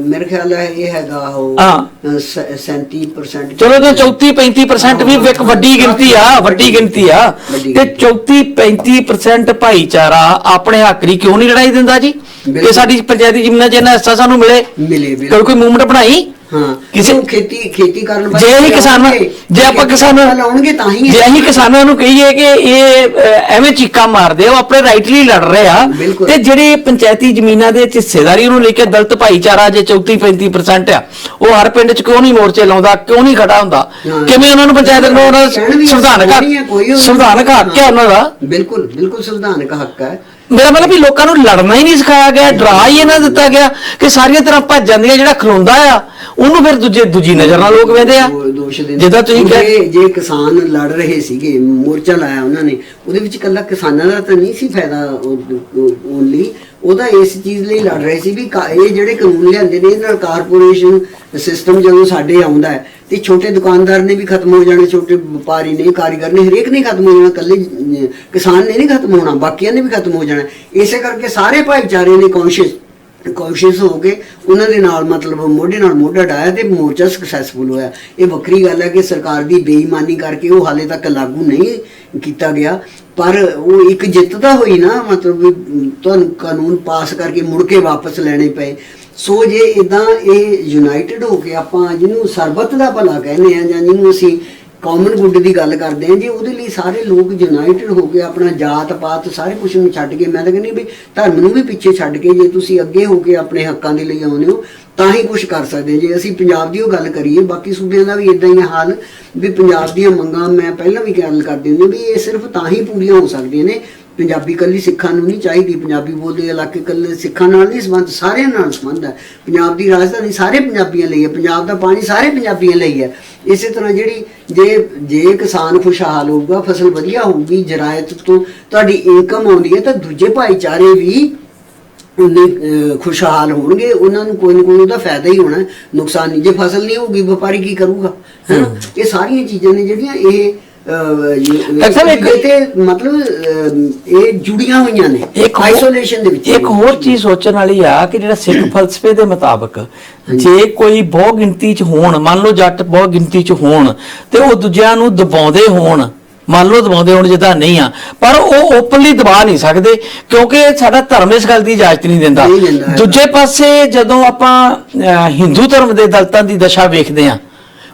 ਮੇਰੇ ਖਿਆਲ ਹੈ ਇਹ ਹੈਗਾ ਉਹ ਹਾਂ। ਅਹ, ਸ- 37% ਚਲੋ ਤੇ 34 35% ਵੀ ਇੱਕ ਵੱਡੀ ਗਿਣਤੀ ਆ ਵੱਡੀ ਗਿਣਤੀ ਆ। ਤੇ 34 35% ਭਾਈਚਾਰਾ ਆਪਣੇ ਹੱਕ ਲਈ ਕਿਉਂ ਨਹੀਂ ਲੜਾਈ ਦਿੰਦਾ ਜੀ। ਇਹ ਸਾਡੀ ਪੰਚਾਇਤੀ ਜ਼ਮੀਨਾਂ 'ਚ ਇਹਨਾਂ ਹਿੱਸਾ ਸਾਨੂੰ ਮਿਲੇ। ਮਿਲੇ ਕੋਈ ਮੂਵਮੈਂਟ ਬਣਾਈ? ਹਾਂ। ਕਿਸੇ- ਕਿਸੇ ਖੇਤੀ ਖੇਤੀ ਕਰਨ ਜੇ ਅਸੀਂ ਕਿਸਾਨਾਂ ਜੇ ਆਪਾਂ ਕਿਸਾਨਾਂ ਲਾਉਣਗੇ ਤਾਂ ਹੀ ਜੇ ਅਸੀਂ ਕਿਸਾਨਾਂ ਨੂੰ ਕਹੀਏ ਕਿ ਇਹ ਅਹ, ਐਵੇਂ ਚੀਕਾਂ ਮਾਰਦੇ ਆ ਉਹ ਆਪਣੇ ਰਾਈਟ ਲਈ ਲੜ ਰਹੇ ਆ ਬਿਲਕੁਲ। ਤੇ ਜਿਹੜੇ ਪੰਚਾਇਤੀ ਜ਼ਮੀਨਾਂ ਦੇ ਵਿੱਚ ਹਿੱਸੇਦਾਰੀ ਨੂੰ ਲੈ ਕੇ ਦਲਿਤ ਭਾਈਚਾਰਾ ਜੇ 34 35% ਆ ਉਹ ਹਰ ਪਿੰਡ 'ਚ ਕਿਉਂ ਨਹੀਂ ਮੋਰਚੇ ਲਾਉਂਦਾ ਕਿਉਂ ਨਹੀਂ ਖੜਾ ਹੁੰਦਾ? ਹਾਂ। ਕਿਵੇਂ ਉਹਨਾਂ ਨੂੰ ਪੰਚਾਇਤ ਨੂੰ ਉਹਨਾਂ ਕਹਿਣ ਵੀ ਦਾ ਸੰਵਿਧਾਨਕ ਨਹੀਂ ਹੈ, ਕੋਈ ਹੱਕ ਉਹ- ਸੰਵਿਧਾਨਕ ਹੱਕ ਹੈ। ਉਹਨਾਂ ਦਾ? ਬਿਲਕੁਲ ਬਿਲਕੁਲ ਸੰਵਿਧਾਨਕ ਹੱਕ ਹੈ। ਮੇਰਾ ਮਤਲਬ ਵੀ ਲੋਕਾਂ ਨੂੰ ਲੜਨਾ ਹੀ ਨਹੀਂ ਸਿਖਾਇਆ ਗਿਆ ਡਰਾ ਹੀ ਇਹਨਾਂ ਦਿੱਤਾ ਗਿਆ ਕਿ ਸਾਰੀਆਂ ਤਰ੍ਹਾਂ ਭੱਜ ਜਾਂਦੀਆਂ ਜਿਹੜਾ ਖਲੋਂਦਾ ਆ ਉਹਨੂੰ ਫਿਰ ਦੂਜੇ ਦੂਜੀ ਨਜ਼ਰ ਨਾਲ ਲੋਕ ਵੇਂਦੇ ਆ। ਦੋਸ਼ ਦੇ ਜਿੱਦਾਂ ਤੁਸੀਂ ਕਹਿ ਜੇ ਜੇ ਕਿਸਾਨ ਲੜ ਰਹੇ ਸੀਗੇ ਮੋਰਚਾ ਲਾਇਆ ਉਹਨਾਂ ਨੇ ਉਹਦੇ ਵਿੱਚ ਕੱਲਾ ਕਿਸਾਨਾਂ ਦਾ ਤਾਂ ਨਹੀਂ ਸੀ ਫਾਇਦਾ ਓਨਲੀ ਉਹਦਾ ਇਸ ਚੀਜ਼ ਲਈ ਲੜ ਰਹੇ ਸੀ ਵੀ ਕਾ- ਇਹ ਜਿਹੜੇ ਕਾਨੂੰਨ ਲਿਆਂਦੇ ਨੇ ਇਹਦੇ ਨਾਲ ਕਾਰਪੋਰੇਸ਼ਨ ਸਿਸਟਮ ਜਦੋਂ ਸਾਡੇ ਆਉਂਦਾ ਹੈ, ਤੇ ਛੋਟੇ ਦੁਕਾਨਦਾਰ ਨੇ ਵੀ ਖਤਮ ਹੋ ਜਾਣੇ, ਛੋਟੇ ਵਪਾਰੀ ਨੇ, ਕਾਰੀਗਰ ਨੇ, ਹਰੇਕ ਨੇ ਖਤਮ ਹੋ ਜਾਣਾ ਕੱਲੇ ਕਿਸਾਨ ਨੇ ਨਹੀਂ ਖਤਮ ਹੋਣਾ, ਬਾਕੀਆਂ ਨੇ ਵੀ ਖਤਮ ਹੋ ਜਾਣਾ। ਇਸੇ ਕਰਕੇ ਸਾਰੇ ਭਾਈਚਾਰੇ ਨੇ ਕੌਨਸ਼ੀਅਸ ਕੋਸ਼ਿਸ਼ ਹੋ ਕੇ ਉਹਨਾਂ ਦੇ ਨਾਲ ਮਤਲਬ ਮੋਢੇ ਨਾਲ ਮੋਢਾ ਡਾਇਆ ਤੇ ਮੋਰਚਾ ਸਕਸੈਸਫੁਲ ਹੋਇਆ। ਇਹ ਵੱਖਰੀ ਗੱਲ ਹੈ ਕਿ ਸਰਕਾਰ ਦੀ ਬੇਈਮਾਨੀ ਕਰਕੇ ਉਹ ਹਾਲੇ ਤੱਕ ਲਾਗੂ ਨਹੀਂ ਕੀਤਾ ਗਿਆ। ਪਰ ਉਹ ਇੱਕ ਜਿੱਤਦਾ ਹੋਈ ਨਾ, ਮਤਲਬ ਵੀ ਤੁਹਾਨੂੰ ਕਾਨੂੰਨ ਪਾਸ ਕਰਕੇ ਮੁੜ ਕੇ ਵਾਪਸ ਲੈਣੇ ਪਏ। ਸੋ ਜੇ ਇਦਾਂ ਇਹ ਯੂਨਾਈਟਿਡ ਹੋ ਕੇ ਆਪਾਂ ਜਿਹਨੂੰ ਸਰਬੱਤ ਦਾ ਭਲਾ ਕਹਿੰਦੇ ਆ ਜਾਂ ਜਿਹਨੂੰ ਅਸੀਂ ਕਾਮਨ ਗੁੱਡ ਦੀ ਗੱਲ ਕਰਦੇ ਹਾਂ, ਜੀ ਉਹਦੇ ਲਈ ਸਾਰੇ ਲੋਕ ਯੂਨਾਈਟਿਡ ਹੋ ਕੇ ਆਪਣਾ ਜਾਤ ਪਾਤ ਸਾਰੇ ਕੁਝ ਨੂੰ ਛੱਡ ਕੇ, ਮੈਂ ਤਾਂ ਕਹਿੰਦੀ ਵੀ ਧਰਮ ਨੂੰ ਵੀ ਪਿੱਛੇ ਛੱਡ ਕੇ ਜੇ ਤੁਸੀਂ ਅੱਗੇ ਹੋ ਕੇ ਆਪਣੇ ਹੱਕਾਂ ਦੇ ਲਈ ਆਉਂਦੇ ਹੋ ਤਾਂ ਹੀ ਕੁਝ ਕਰ ਸਕਦੇ ਜੇ ਅਸੀਂ ਪੰਜਾਬ ਦੀ ਉਹ ਗੱਲ ਕਰੀਏ, ਬਾਕੀ ਸੂਬਿਆਂ ਦਾ ਵੀ ਇਦਾਂ ਹੀ ਹਾਲ, ਵੀ ਪੰਜਾਬ ਦੀਆਂ ਮੰਗਾਂ ਮੈਂ ਪਹਿਲਾਂ ਵੀ ਗੱਲ ਕਰਦੀ ਹੁੰਦੀ ਵੀ ਇਹ ਸਿਰਫ ਤਾਂ ਹੀ ਪੂਰੀਆਂ ਹੋ ਸਕਦੀਆਂ ਨੇ। ਪੰਜਾਬੀ ਕੱਲੀ ਸਿੱਖਾਂ ਨੂੰ ਨਹੀਂ ਚਾਹੀਦੀ। ਪੰਜਾਬੀ ਬੋਲਦੇ ਇਲਾਕੇ ਕੱਲੇ ਸਿੱਖਾਂ ਨਾਲ ਨਹੀਂ ਸੰਬੰਧ, ਸਾਰਿਆਂ ਨਾਲ ਸੰਬੰਧ ਹੈ। ਪੰਜਾਬ ਦੀ ਰਾਜਧਾਨੀ ਸਾਰੇ ਪੰਜਾਬੀਆਂ ਲਈ ਹੈ। ਪੰਜਾਬ ਦਾ ਪਾਣੀ ਸਾਰੇ ਪੰਜਾਬੀਆਂ ਲਈ ਹੈ। ਇਸੇ ਤਰ੍ਹਾਂ ਜਿਹੜੀ ਜੇ ਜੇ ਕਿਸਾਨ ਖੁਸ਼ਹਾਲ ਹੋਊਗਾ, ਫਸਲ ਵਧੀਆ ਹੋਊਗੀ, ਜਰਾਇਤ ਤੋਂ ਤੁਹਾਡੀ ਇਨਕਮ ਆਉਂਦੀ ਹੈ, ਤਾਂ ਦੂਜੇ ਭਾਈਚਾਰੇ ਵੀ ਖੁਸ਼ਹਾਲ ਹੋਣਗੇ ਉਹਨਾਂ ਨੂੰ ਕੋਈ ਨਾ ਕੋਈ ਉਹਦਾ ਫਾਇਦਾ ਹੀ ਹੋਣਾ। ਨੁਕਸਾਨ ਨਹੀਂ। ਜੇ ਫਸਲ ਨਹੀਂ ਹੋਊਗੀ ਵਪਾਰੀ ਕੀ ਕਰੂਗਾ? ਹੈਨਾ ਇਹ ਸਾਰੀਆਂ ਚੀਜ਼ਾਂ ਨੇ ਜਿਹੜੀਆਂ ਇਹ ਇੱਕ- ਤੇ ਮਤਲਬ ਇਹ ਜੁੜੀਆਂ ਹੋਈਆਂ ਨੇ ਇੱਕ ਆਈਸੋਲੇਸ਼ਨ ਦੇ ਵਿੱਚ ਇੱਕ ਹੋਰ ਚੀਜ਼ ਸੋਚਣ ਵਾਲੀ ਆ ਕਿ ਜਿਹੜਾ ਸਿੱਖ ਫਲਸਫੇ ਦੇ ਮੁਤਾਬਕ ਜੇ ਕੋਈ ਬਹੁ ਗਿਣਤੀ ਚ ਹੋਣ ਮੰਨ ਲਓ ਜੱਟ ਬਹੁ ਗਿਣਤੀ ਚ ਹੋਣ ਤੇ ਉਹ ਦੂਜਿਆਂ ਨੂੰ ਦਬਾਉਂਦੇ ਹੋਣ ਮੰਨ ਲਓ ਦਬਾਉਂਦੇ ਹੋਣ ਜਿੱਦਾਂ ਨਹੀਂ ਆ ਪਰ ਉਹ ਓਪਨਲੀ ਦਬਾ ਨਹੀਂ ਸਕਦੇ ਕਿਉਂਕਿ ਸਾਡਾ ਧਰਮ ਇਸ ਗੱਲ ਦੀ ਇਜਾਜ਼ਤ ਨਹੀਂ ਦਿੰਦਾ। ਦੂਜੇ ਪਾਸੇ ਜਦੋਂ ਆਪਾਂ ਹਿੰਦੂ ਧਰਮ ਦੇ ਦਲਤਾਂ ਦੀ ਦਸ਼ਾ ਵੇਖਦੇ ਆ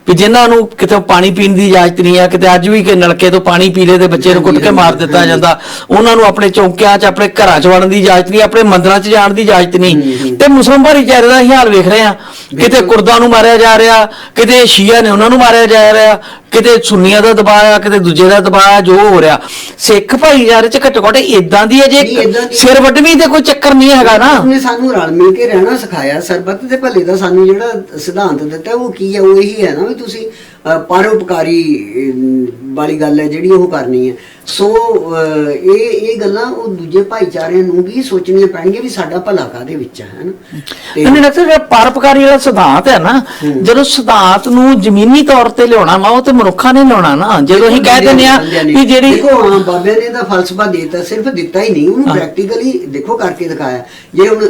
ਵੀ ਜਿਨ੍ਹਾਂ ਨੂੰ ਕਿਤੇ ਪਾਣੀ ਪੀਣ ਦੀ ਇਜਾਜ਼ਤ ਨਹੀਂ ਆ ਕਿਤੇ ਅੱਜ ਵੀ ਕਿ ਨਲਕੇ ਤੋਂ ਪਾਣੀ ਪੀ ਲੇ ਤੇ ਬੱਚੇ ਨੂੰ ਕੁੱਟ ਕੇ ਮਾਰ ਦਿੱਤਾ ਜਾਂਦਾ ਉਹਨਾਂ ਨੂੰ ਆਪਣੇ ਚੌਂਕਿਆਂ 'ਚ ਆਪਣੇ ਘਰਾਂ 'ਚ ਵੜਨ ਦੀ ਇਜਾਜ਼ਤ ਨਹੀਂ ਆਪਣੇ ਮੰਦਰਾਂ 'ਚ ਜਾਣ ਦੀ ਇਜਾਜ਼ਤ ਨਹੀਂ। ਤੇ ਮੁਸਲਮਾਨ ਭਾਈਚਾਰੇ ਦਾ ਹੀ ਹਾਲ ਵੇਖ ਰਹੇ ਆ ਕਿਤੇ ਕੁਰਦਾਂ ਨੂੰ ਮਾਰਿਆ ਜਾ ਰਿਹਾ ਕਿਤੇ ਸ਼ੀਆ ਨੇ ਉਹਨਾਂ ਨੂੰ ਮਾਰਿਆ ਜਾ ਰਿਹਾ ਕਿਤੇ ਸੁੰਨੀਆਂ ਦਾ ਦਬਾਅ ਆ ਕਿਤੇ ਦੂਜੇ ਦਾ ਦਬਾਅ ਆ, ਜੋ ਹੋ ਰਿਹਾ। ਸਿੱਖ ਭਾਈਚਾਰੇ 'ਚ ਘੱਟੋ ਘੱਟ ਇਦਾਂ ਦੀ ਏਦਾਂ ਦੀ- ਸਿਰ ਵੱਢਵੀਂ ਦੇ ਕੋਈ ਚੱਕਰ ਨਹੀਂ ਹੈਗਾ ਨਾ। ਉਹਨੇ ਸਾਨੂੰ ਰਲ ਮਿਲ ਕੇ ਰਹਿਣਾ ਸਿਖਾਇਆ ਸਰਬੱਤ ਦੇ ਭਲੇ ਦਾ ਸਾਨੂੰ ਜਿਹੜਾ ਸਿਧਾਂਤ ਦਿੱਤਾ ਉਹ ਕੀ ਹੈ ਉਹ ਇਹੀ ਹੈ ਨਾ ਤੁਸੀਂ ਪਰਉਪਕਾਰੀ ਵਾਲੀ ਗੱਲ ਹੈ ਜਿਹੜੀ ਉਹ ਕਰਨੀ ਹੈ। ਸੋ ਇਹ ਇਹ ਗੱਲਾਂ ਉਹ ਦੂਜੇ ਭਾਈਚਾਰਿਆਂ ਨੂੰ ਵੀ ਸੋਚਣੀਆਂ ਪੈਣਗੀਆਂ ਵੀ ਸਾਡਾ ਭਲਾ ਕਾਦੇ ਵਿੱਚ ਹੈ ਹਨਾ? ਇਹਨੇ ਜਿਹੜਾ ਪਰਉਪਕਾਰੀ ਵਾਲਾ ਸਿਧਾਂਤ ਹੈ ਨਾ। ਜਦੋਂ ਸਿਧਾਂਤ ਨੂੰ ਜ਼ਮੀਨੀ ਤੌਰ ਤੇ ਲਿਆਉਣਾ ਵਾ ਉਹ ਤੇ ਮਨੁੱਖਾਂ ਨੇ ਲਿਆਉਣਾ ਨਾ। ਜਦੋਂ ਅਸੀਂ ਕਹਿ ਦਿੰਦੇ ਆ ਵੀ ਜਿਹੜੀ ਦੇਖੋ ਹਾਂ ਬਾਬਿਆਂ ਨੇ ਤਾਂ ਫਲਸਫਾ ਦੇਤਾ ਸਿਰਫ ਦਿੱਤਾ ਹੀ ਨਹੀਂ ਉਹਨੂੰ ਪ੍ਰੈਕਟੀਕਲੀ ਦੇਖੋ ਕਰਕੇ ਦਿਖਾਇਆ। ਜੇ ਹੁਣ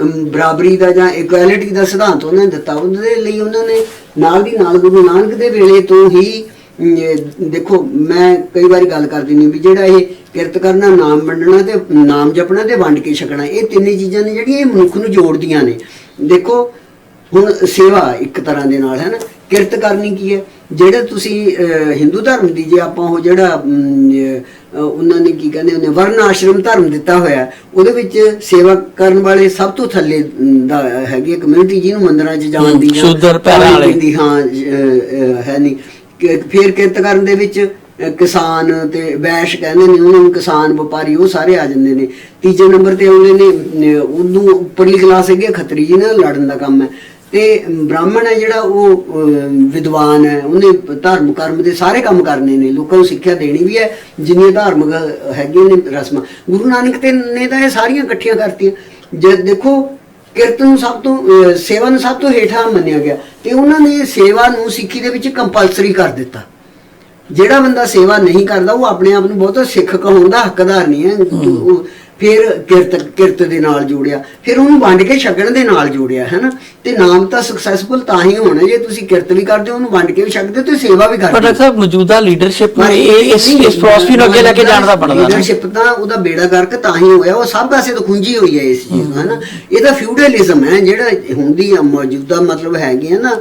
ਬਰਾਬਰੀ ਦਾ ਜਾਂ ਇਕੁਐਲਿਟੀ ਦਾ ਸਿਧਾਂਤ ਉਹਨਾਂ ਨੇ ਦਿੱਤਾ। ਉਹਦੇ ਲਈ ਉਹਨਾਂ ਨੇ ਨਾਲ ਦੀ ਨਾਲ ਗੁਰੂ ਨਾਨਕ ਦੇ ਵੇਲੇ ਤੋਂ ਹੀ ਦੇਖੋ, ਮੈਂ ਕਈ ਵਾਰੀ ਗੱਲ ਕਰਦੀ ਨਹੀਂ ਵੀ ਜਿਹੜਾ ਇਹ ਕਿਰਤ ਕਰਨਾ, ਨਾਮ ਵੰਡਣਾ ਤੇ ਨਾਮ ਜਪਣਾ ਤੇ ਵੰਡ ਕੇ ਛਕਣਾ, ਇਹ ਤਿੰਨੇ ਚੀਜ਼ਾਂ ਨੇ ਜਿਹੜੀਆਂ ਇਹ ਮਨੁੱਖ ਨੂੰ ਜੋੜਦੀਆਂ ਨੇ। ਦੇਖੋ, ਹੁਣ ਸੇਵਾ ਇੱਕ ਤਰ੍ਹਾਂ ਦੇ ਨਾਲ, ਹੈ ਨਾ? ਕਿਰਤ ਕਰਨੀ ਕੀ ਹੈ? ਜਿਹੜੇ ਤੁਸੀਂ ਹਿੰਦੂ ਧਰਮ ਦੀ ਜੇ ਆਪਾਂ ਉਹ ਜਿਹੜਾ ਉਹਨਾਂ ਨੇ ਕੀ ਕਹਿੰਦੇ ਉਹਨੇ ਵਰਨ ਆਸ਼ਰਮ ਧਰਮ ਦਿੱਤਾ ਹੋਇਆ ਉਹਦੇ ਵਿੱਚ ਸੇਵਾ ਕਰਨ ਵਾਲੇ ਸਭ ਤੋਂ ਥੱਲੇ ਦਾ ਹੈਗੀ ਕਮਿਊਨਿਟੀ ਜਿਹਨੂੰ ਮੰਦਰਾਂ 'ਚ ਜਾਣ ਦੀ ਜਾਂ ਸ਼ੂਦਰ ਪੈਰਾਂ ਵਾਲੇ। ਦੀ ਹਾਂ ਹੈ ਨਹੀਂ। ਫਿਰ ਕਿਰਤ ਕਰਨ ਦੇ ਵਿੱਚ ਕਿਸਾਨ ਤੇ ਵੈਸ਼ ਕਹਿੰਦੇ ਨੇ ਉਹਨਾਂ ਨੂੰ ਕਿਸਾਨ ਵਪਾਰੀ ਉਹ ਸਾਰੇ ਆ ਜਾਂਦੇ ਨੇ। ਤੀਜੇ ਨੰਬਰ ਤੇ ਆਉਂਦੇ ਨੇ ਉਦੋਂ ਉੱਪਰਲੀ ਕਲਾਸ ਹੈਗੀ ਖੱਤਰੀ ਜੀ ਨਾਲ ਲੜਨ ਦਾ ਕੰਮ ਹੈ। ਤੇ ਬ੍ਰਾਹਮਣ ਹੈ ਜਿਹੜਾ ਉਹ ਵਿਦਵਾਨ ਹੈ ਉਹਨੇ ਧਰਮ ਕਰਮ ਦੇ ਸਾਰੇ ਕੰਮ ਕਰਨੇ ਨੇ ਲੋਕਾਂ ਨੂੰ ਸਿੱਖਿਆ ਦੇਣੀ ਵੀ ਹੈ ਜਿੰਨੀਆਂ ਧਾਰਮਿਕ ਹੈਗੀਆਂ ਨੇ ਰਸਮਾਂ। ਗੁਰੂ ਨਾਨਕ ਤੇ ਨੇ ਤਾਂ ਇਹ ਸਾਰੀਆਂ ਇਕੱਠੀਆਂ ਕਰਤੀਆਂ। ਜੇ ਦੇਖੋ ਕਿਰਤ ਨੂੰ ਸਭ ਤੋਂ ਸੇਵਾ ਨੂੰ ਸਭ ਤੋਂ ਹੇਠਾਂ ਮੰਨਿਆ ਗਿਆ। ਤੇ ਉਹਨਾਂ ਨੇ ਸੇਵਾ ਨੂੰ ਸਿੱਖੀ ਦੇ ਵਿੱਚ ਕੰਪਲਸਰੀ ਕਰ ਦਿੱਤਾ। ਜਿਹੜਾ ਬੰਦਾ ਸੇਵਾ ਨਹੀਂ ਕਰਦਾ ਉਹ ਆਪਣੇ ਆਪ ਨੂੰ ਬਹੁਤਾ ਸਿੱਖ ਕਹਾਉਣ ਦਾ ਹੱਕਦਾਰ ਨਹੀਂ ਹੈ। ਫਿਰ ਕਿਰਤ ਕਿਰਤ ਦੇ ਨਾਲ ਜੋੜਿਆ। ਫਿਰ ਉਹਨੂੰ ਵੰਡ ਕੇ ਛਕਣ ਦੇ ਨਾਲ ਜੋੜਿਆ ਹੈ ਨਾ ਤੇ ਨਾਮ ਤਾਂ ਸਕਸੈਸਫੁਲ ਤਾਂ ਹੀ ਹੋਣਾ ਜੇ ਤੁਸੀਂ ਕਿਰਤ ਵੀ ਕਰਦੇ ਹੋ ਉਹਨੂੰ ਵੰਡ ਕੇ ਵੀ ਛਕਦੇ ਹੋ ਤੇ ਸੇਵਾ ਵੀ ਪਰ ਕਰਦੇ ਡਾਕਟਰ ਸਾਹਿਬ ਮੌਜੂਦਾ ਲੀਡਰਸ਼ਿਪ ਨੂੰ ਇਹ ਇਸ ਇਸ ਫਿਲਾਸਫੀ ਨੂੰ ਅੱਗੇ ਲੈ ਕੇ ਜਾਣ ਦਾ ਬਣਦਾ ਲੀਡਰਸ਼ਿਪ ਤਾਂ ਉਹਦਾ ਬੇੜਾ ਗਰਕ ਤਾਂ ਹੀ ਹੋਇਆ ਉਹ ਸਭ ਪਾਸੇ ਤੋਂ ਖੁੰਝੀ ਹੋਈ ਹੈ ਇਸ ਚੀਜ਼ ਨੂੰ, ਹੈ ਨਾ ਇਹ ਤਾਂ ਫਿਊਡਲਿਜ਼ਮ ਹੈ ਜਿਹੜਾ ਹੁੰਦੀ ਆ ਮੌਜੂਦਾ ਮਤਲਬ ਹੈਗੇ ਆ ਨਾ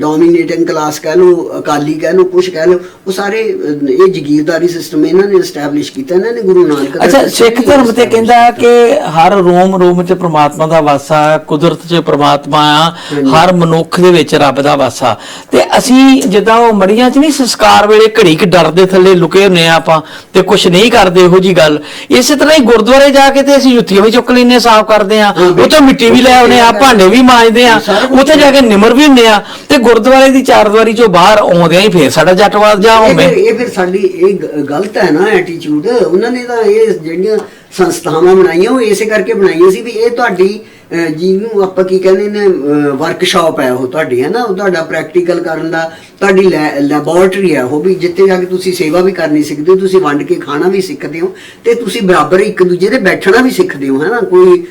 ਡੋਮਿਨੇਟਿੰਗ ਕਲਾਸ ਕਹਿ ਲਓ ਅਕਾਲੀ ਕਹਿ ਲਓ ਕੁਛ ਕਹਿ ਲਓ ਉਹ ਸਾਰੇ ਇਹ ਜਗੀਰਦਾਰੀ ਸਿਸਟਮ ਇਹਨਾਂ ਨੇ ਐਸਟੈਬਲਿਸ਼ ਕੀਤਾ ਇਹਨਾਂ ਨੇ ਗੁਰੂ ਨਾਨਕ ਅੱਛਾ ਸਿੱਖ ਧਰਮ ਤੇ ਕਹਿੰਦਾ ਕਿ ਹਰ ਰੋਮ ਰੋਮ ਚ ਪ੍ਰਮਾਤਮਾ ਦਾ ਵਾਸਾ ਹੈ, ਕੁਦਰਤ ਚ ਪ੍ਰਮਾਤਮਾ ਆ ਹਰ ਮਨੁੱਖ ਦੇ ਵਿੱਚ ਰੱਬ ਦਾ ਵਾਸਾ। ਤੇ ਅਸੀਂ ਜਿੱਦਾਂ ਉਹ ਮੜੀਆਂ ਚ ਨਹੀਂ ਸੰਸਕਾਰ ਵੇਲੇ ਘੜੀ ਕ ਡਰ ਦੇ ਥੱਲੇ ਲੁਕੇ ਹੁੰਨੇ ਆ ਆਪਾਂ ਤੇ ਕੁਝ ਨਹੀਂ ਕਰਦੇ ਇਹੋ ਜੀ ਗੱਲ। ਇਸੇ ਤਰ੍ਹਾਂ ਹੀ ਗੁਰਦੁਆਰੇ ਜਾ ਕੇ ਤੇ ਅਸੀਂ ਜੁੱਤੀਆਂ ਵੀ ਚੁੱਕ ਲੈਨੇ ਸਾਫ਼ ਕਰਦੇ ਆ ਉੱਥੇ ਮਿੱਟੀ ਵੀ ਲੈ ਆਉਨੇ ਆ ਭਾਂਡੇ ਵੀ ਮਾਂਜਦੇ ਆ ਉੱਥੇ ਜਾ ਕੇ ਨਿਮਰ ਵੀ ਹੁੰਨੇ ਆ ਤੇ ਗੁਰਦੁਆਰੇ ਦੀ ਚਾਰ ਦੀਵਾਰੀ ਚੋਂ ਬਾਹਰ ਆਉਂਦਿਆਂ ਹੀ ਫੇਰ ਸਾਡਾ ਜੱਟਵਾਦ ਜਾ ਹੋਵੇ ਇਹ ਫਿਰ ਸਾਡੀ ਇਹ ਗਲਤ ਹੈ ਨਾ ਐਟੀਟਿਊਡ ਉਹਨਾਂ ਨੇ ਤਾਂ ਇਹ ਜਿਹੜੀਆਂ ਸੰਸਥਾਵਾਂ ਬਣਾਈਆਂ ਉਹ ਇਸੇ ਕਰਕੇ ਬਣਾਈਆਂ ਸੀ ਵੀ ਇਹ ਤੁਹਾਡੀ ਜਿਹਨੂੰ ਆਪਾਂ ਕੀ ਕਹਿੰਦੇ ਨੇ ਵਰਕਸ਼ਾਪ ਹੈ ਉਹ ਤੁਹਾਡੀ, ਹੈ ਨਾ? ਉਹ ਤੁਹਾਡਾ ਪ੍ਰੈਕਟੀਕਲ ਕਰਨ ਦਾ, ਤੁਹਾਡੀ ਲੈਬੋਰਟਰੀ ਹੈ ਉਹ ਵੀ, ਜਿੱਥੇ ਜਾ ਕੇ ਤੁਸੀਂ ਸੇਵਾ ਵੀ ਕਰਨੀ ਸਿੱਖਦੇ ਹੋ, ਤੁਸੀਂ ਵੰਡ ਕੇ ਖਾਣਾ ਵੀ ਸਿੱਖਦੇ ਹੋ, ਤੇ ਤੁਸੀਂ ਬਰਾਬਰ ਇੱਕ ਦੂਜੇ ਦੇ ਬੈਠਣਾ ਵੀ ਸਿੱਖਦੇ ਹੋ, ਹੈ ਨਾ? ਕੋਈ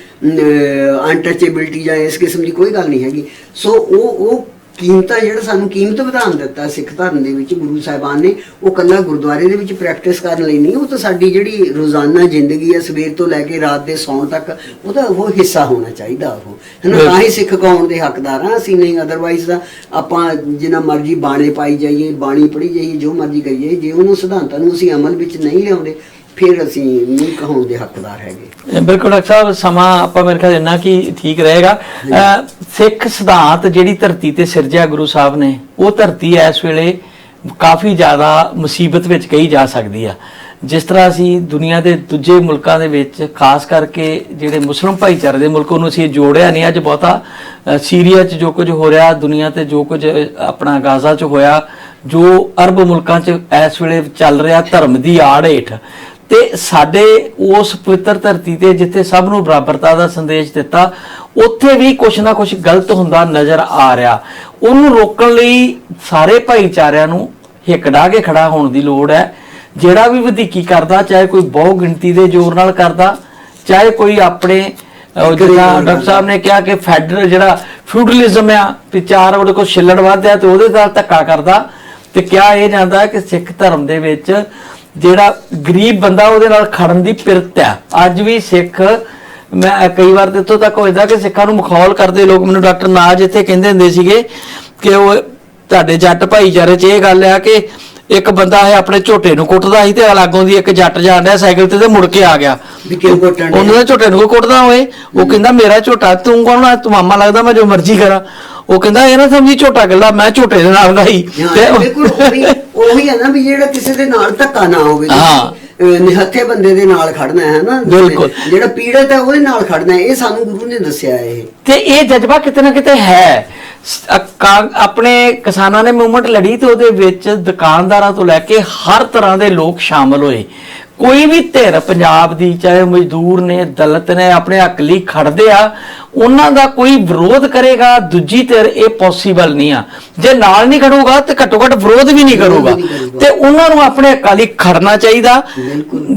ਅਨਟਚੇਬਿਲਟੀ ਜਾਂ ਇਸ ਕਿਸਮ ਦੀ ਕੋਈ ਗੱਲ ਨਹੀਂ ਹੈਗੀ। ਸੋ ਉਹ ਉਹ ਕੀਮਤਾਂ ਜਿਹੜਾ ਸਾਨੂੰ ਕੀਮਤ ਵਧਾਉਣ ਦਿੱਤਾ ਸਿੱਖ ਧਰਮ ਦੇ ਵਿੱਚ ਗੁਰੂ ਸਾਹਿਬਾਨ ਨੇ ਉਹ ਕੱਲਾ ਗੁਰਦੁਆਰੇ ਦੇ ਵਿੱਚ ਪ੍ਰੈਕਟਿਸ ਕਰਨ ਲਈ ਨਹੀਂ ਉਹ ਤਾਂ ਸਾਡੀ ਜਿਹੜੀ ਰੋਜ਼ਾਨਾ ਜ਼ਿੰਦਗੀ ਹੈ ਸਵੇਰ ਤੋਂ ਲੈ ਕੇ ਰਾਤ ਦੇ ਸੌਣ ਤੱਕ ਉਹਦਾ ਉਹ ਹਿੱਸਾ ਹੋਣਾ ਚਾਹੀਦਾ ਉਹ ਹਨਾ? ਤਾਂ ਹੀ ਸਿੱਖ ਕਹਾਉਣ ਦੇ ਹੱਕਦਾਰ ਹਾਂ ਅਸੀਂ ਨਹੀਂ ਅਦਰਵਾਈਜ਼ ਦਾ ਆਪਾਂ ਜਿੰਨਾ ਮਰਜ਼ੀ ਬਾਣੇ ਪਾਈ ਜਾਈਏ ਬਾਣੀ ਪੜ੍ਹੀ ਜਾਈਏ ਜੋ ਮਰਜ਼ੀ ਕਰੀਏ ਜੇ ਉਹਨਾਂ ਸਿਧਾਂਤਾਂ ਨੂੰ ਅਸੀਂ ਅਮਲ ਵਿੱਚ ਨਹੀਂ ਲਿਆਉਂਦੇ ਫਿਰ ਅਸੀਂ ਨਹੀਂ ਕਹਾਉਣ ਦੇ ਹੱਕਦਾਰ ਹੈਗੇ। ਬਿਲਕੁਲ ਡਾਕਟਰ ਸਾਹਿਬ ਸਮਾਂ ਆਪਾਂ ਮੇਰੇ ਖਿਆਲ ਇੰਨਾ ਕੀ ਠੀਕ ਰਹੇਗਾ। ਸਿੱਖ ਸਿਧਾਂਤ ਜਿਹੜੀ ਧਰਤੀ ਤੇ ਸਿਰਜਿਆ ਗੁਰੂ ਸਾਹਿਬ ਨੇ ਉਹ ਧਰਤੀ ਇਸ ਵੇਲੇ ਕਾਫੀ ਜ਼ਿਆਦਾ ਮੁਸੀਬਤ ਵਿੱਚ ਕਹੀ ਜਾ ਸਕਦੀ ਆ। ਜਿਸ ਤਰ੍ਹਾਂ ਅਸੀਂ ਦੁਨੀਆ ਦੇ ਦੂਜੇ ਮੁਲਕਾਂ ਦੇ ਵਿੱਚ ਖਾਸ ਕਰਕੇ ਜਿਹੜੇ ਮੁਸਲਮ ਭਾਈਚਾਰੇ ਦੇ ਮੁਲਕ ਉਹਨੂੰ ਅਸੀਂ ਜੋੜਿਆ ਨਹੀਂ ਅੱਜ ਬਹੁਤਾ ਸੀਰੀਆ 'ਚ ਜੋ ਕੁਝ ਹੋ ਰਿਹਾ ਦੁਨੀਆ ਤੇ ਜੋ ਕੁਝ ਆਪਣਾ ਗਾਜ਼ਾ 'ਚ ਹੋਇਆ ਜੋ ਅਰਬ ਮੁਲਕਾਂ 'ਚ ਇਸ ਵੇਲੇ ਚੱਲ ਰਿਹਾ ਧਰਮ ਦੀ ਆੜ ਹੇਠ ਤੇ ਸਾਡੇ ਉਸ ਪਵਿੱਤਰ ਧਰਤੀ ਤੇ ਜਿੱਥੇ ਸਭ ਨੂੰ ਬਰਾਬਰਤਾ ਦਾ ਸੰਦੇਸ਼ ਦਿੱਤਾ ਉੱਥੇ ਵੀ ਕੁਛ ਨਾ ਕੁਛ ਗਲਤ ਹੁੰਦਾ ਨਜ਼ਰ ਆ ਰਿਹਾ। ਉਹਨੂੰ ਰੋਕਣ ਲਈ ਸਾਰੇ ਭਾਈਚਾਰਿਆਂ ਨੂੰ ਹਿੱਕ ਢਾਹ ਕੇ ਖੜਾ ਹੋਣ ਦੀ ਲੋੜ ਹੈ। ਜਿਹੜਾ ਵੀ ਵਧੀਕੀ ਕਰਦਾ ਚਾਹੇ ਕੋਈ ਬਹੁ ਗਿਣਤੀ ਦੇ ਜ਼ੋਰ ਨਾਲ ਕਰਦਾ ਚਾਹੇ ਕੋਈ ਆਪਣੇ ਜਿੱਦਾਂ ਡਾਕਟਰ ਸਾਹਿਬ ਨੇ ਕਿਹਾ ਕਿ ਫੈਡਰਲ ਜਿਹੜਾ ਫਿਊਡਲਿਜ਼ਮ ਆ ਵੀ ਚਾਰ ਉਹਦੇ ਕੋਲ ਛਿੱਲੜ ਵੱਧ ਆ ਤੇ ਉਹਦੇ ਨਾਲ ਧੱਕਾ ਕਰਦਾ। ਤੇ ਕਿਹਾ ਇਹ ਜਾਂਦਾ ਕਿ ਸਿੱਖ ਧਰਮ ਦੇ ਵਿੱਚ ਜਿਹੜਾ ਗਰੀਬ ਬੰਦਾ ਉਹਦੇ ਨਾਲ ਖੜਨ ਦੀ ਪਿਰਤ ਆ ਅੱਜ ਵੀ ਸਿੱਖ, ਮੈਂ ਕਈ ਵਾਰ ਤੇ ਇੱਥੋਂ ਤੱਕ ਹੋਇਦਾ ਕਿ ਸਿੱਖਾਂ ਨੂੰ ਮਖੌਲ ਕਰਦੇ ਲੋਕ ਮੈਨੂੰ ਡਾਕਟਰ ਨਾਜ ਇੱਥੇ ਕਹਿੰਦੇ ਹੁੰਦੇ ਸੀਗੇ ਕਿ ਉਹ ਤੁਹਾਡੇ ਜੱਟ ਭਾਈਚਾਰੇ 'ਚ ਇਹ ਗੱਲ ਆ ਕਿ ਇੱਕ ਬੰਦਾ ਹੈ ਆਪਣੇ ਝੋਟੇ ਨੂੰ ਕੁੱਟਦਾ ਸੀ ਤੇ ਲਾਗੋਂ ਦੀ ਇੱਕ ਜੱਟ ਜਾਣ ਡਿਆ ਸਾਈਕਲ ਤੇ ਤੇ ਮੁੜ ਕੇ ਆ ਗਿਆ। ਵੀ ਕਿਉਂ ਕੁੱਟਣ ਡਿਆ? ਉਹਨਾਂ ਦੇ ਝੋਟੇ ਨੂੰ ਕੋਈ ਕੁੱਟਦਾ ਹੋਏ ਉਹ ਕਹਿੰਦਾ ਮੇਰਾ ਝੋਟਾ ਤੂੰ ਕੌਣ ਆ? ਤੂੰ ਮਾਮਾ ਲੱਗਦਾ ਮੈਂ ਜੋ ਮਰਜ਼ੀ ਕਰਾਂ। ਉਹ ਕਹਿੰਦਾ ਇਹ ਨਾ ਸਮਝੀ ਝੋਟਾ ਗੱਲਾ ਮੈਂ ਝੋਟੇ ਦੇ ਨਾਲ ਗਾਈ ਹਾਂ, ਬਿਲਕੁਲ ਉਹੀ ਉਹੀ ਹੈ ਨਾ ਵੀ ਜਿਹੜਾ ਕਿਸੇ ਦੇ ਨਾਲ ਧੱਕਾ ਨਾ ਹੋਵੇ। ਹਾਂ। ਨਿਹੱਥੇ ਬੰਦੇ ਦੇ ਨਾਲ ਖੜਨਾ ਹੈ ਨਾ। ਬਿਲਕੁਲ। ਜਿਹੜਾ ਪੀੜਤ ਹੈ ਉਹਦੇ ਨਾਲ ਖੜਨਾ ਹੈ। ਇਹ ਸਾਨੂੰ ਗੁਰੂ ਨੇ ਦੱਸਿਆ ਇਹ। ਤੇ ਇਹ ਜਜ਼ਬਾ ਕਿਤੇ ਨਾ ਕਿਤੇ ਹੈ। ਸ- ਅ- ਕਾਂ- ਆਪਣੇ ਕਿਸਾਨਾਂ ਨੇ ਮੂਵਮੈਂਟ ਲੜੀ ਤੇ ਉਹਦੇ ਵਿੱਚ ਦੁਕਾਨਦਾਰਾਂ ਤੋਂ ਲੈ ਕੇ ਹਰ ਤਰ੍ਹਾਂ ਦੇ ਲੋਕ ਸ਼ਾਮਲ ਹੋਏ। ਕੋਈ ਵੀ ਧਿਰ ਪੰਜਾਬ ਦੀ ਚਾਹੇ ਮਜ਼ਦੂਰ ਨੇ ਦਲਿਤ ਨੇ ਆਪਣੇ ਹੱਕ ਲਈ ਖੜਦੇ ਆ ਉਹਨਾਂ ਦਾ ਕੋਈ ਵਿਰੋਧ ਕਰੇਗਾ ਦੂਜੀ ਧਿਰ ਇਹ ਪੋਸੀਬਲ ਨਹੀਂ ਆ ਜੇ ਨਾਲ ਨਹੀਂ ਖੜੂਗਾ ਤੇ ਘੱਟੋ ਘੱਟ ਵਿਰੋਧ ਵੀ ਨਹੀਂ ਕਰੂਗਾ। ਤੇ ਉਹਨਾਂ ਨੂੰ ਆਪਣੇ ਹੱਕਾਂ ਲਈ ਖੜਨਾ ਚਾਹੀਦਾ।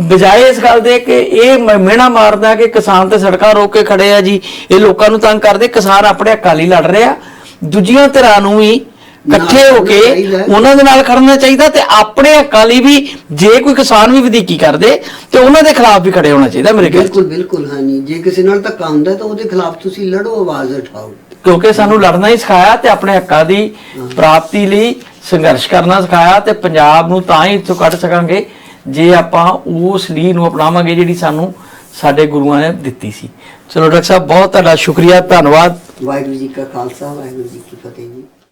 ਬਜਾਏ ਇਸ ਗੱਲ ਦੇ ਕਿ ਇਹ ਮਿਹਣਾ ਮਾਰਦਾ ਕਿ ਕਿਸਾਨ ਤੇ ਸੜਕਾਂ ਰੋਕ ਕੇ ਖੜੇ ਆ ਜੀ ਇਹ ਲੋਕਾਂ ਨੂੰ ਤੰਗ ਕਰਦੇ ਕਿਸਾਨ ਆਪਣੇ ਹੱਕਾਂ ਲਈ ਲੜ ਰਹੇ ਆ ਦੂਜੀਆਂ ਧਿਰਾਂ ਨੂੰ ਵੀ ਇਕੱਠੇ ਹੋ ਕੇ। ਉਹਨਾਂ ਦੇ ਨਾਲ ਖੜਨਾ ਚਾਹੀਦਾ ਤੇ ਆਪਣੇ ਹੱਕਾਂ ਲਈ ਵੀ ਜੇ ਕੋਈ ਕਿਸਾਨ ਵੀ ਵਧੀਕੀ ਕਰਦੇ ਤੇ ਉਹਨਾਂ ਦੇ ਖਿਲਾਫ ਵੀ ਖੜੇ ਹੋਣਾ ਚਾਹੀਦਾ ਮੇਰੇ ਖਿਆਲ। ਬਿਲਕੁਲ ਬਿਲਕੁਲ ਹਾਂ ਜੀ ਜੇ ਕਿਸੇ ਨਾਲ ਧੱਕਾ ਹੁੰਦਾ ਤਾਂ ਉਹਦੇ ਖਿਲਾਫ ਤੁਸੀਂ ਲੜੋ ਆਵਾਜ਼ ਉਠਾਓ। ਕਿਉਂਕਿ ਸਾਨੂੰ ਲੜਨਾ ਹੀ ਸਿਖਾਇਆ ਤੇ ਆਪਣੇ ਹੱਕਾਂ ਦੀ ਪ੍ਰਾਪਤੀ ਲਈ ਸੰਘਰਸ਼ ਕਰਨਾ ਸਿਖਾਇਆ ਤੇ ਪੰਜਾਬ ਨੂੰ ਤਾਂ ਹੀ ਇੱਥੋਂ ਕੱਢ ਸਕਾਂਗੇ ਜੇ ਆਪਾਂ ਉਸ ਲੀਹ ਨੂੰ ਅਪਣਾਵਾਂਗੇ ਜਿਹੜੀ ਸਾਨੂੰ ਸਾਡੇ ਗੁਰੂਆਂ ਨੇ ਦਿੱਤੀ ਸੀ। ਚਲੋ ਡਾਕਟਰ ਸਾਹਿਬ ਬਹੁਤ ਤੁਹਾਡਾ ਸ਼ੁਕਰੀਆ ਧੰਨਵਾਦ। ਵਾਹਿਗੁਰੂ ਜੀ ਕਾ ਖਾਲਸਾ ਵਾਹਿਗੁਰੂ ਜੀ ਕੀ ਫਤਿਹ ਜੀ।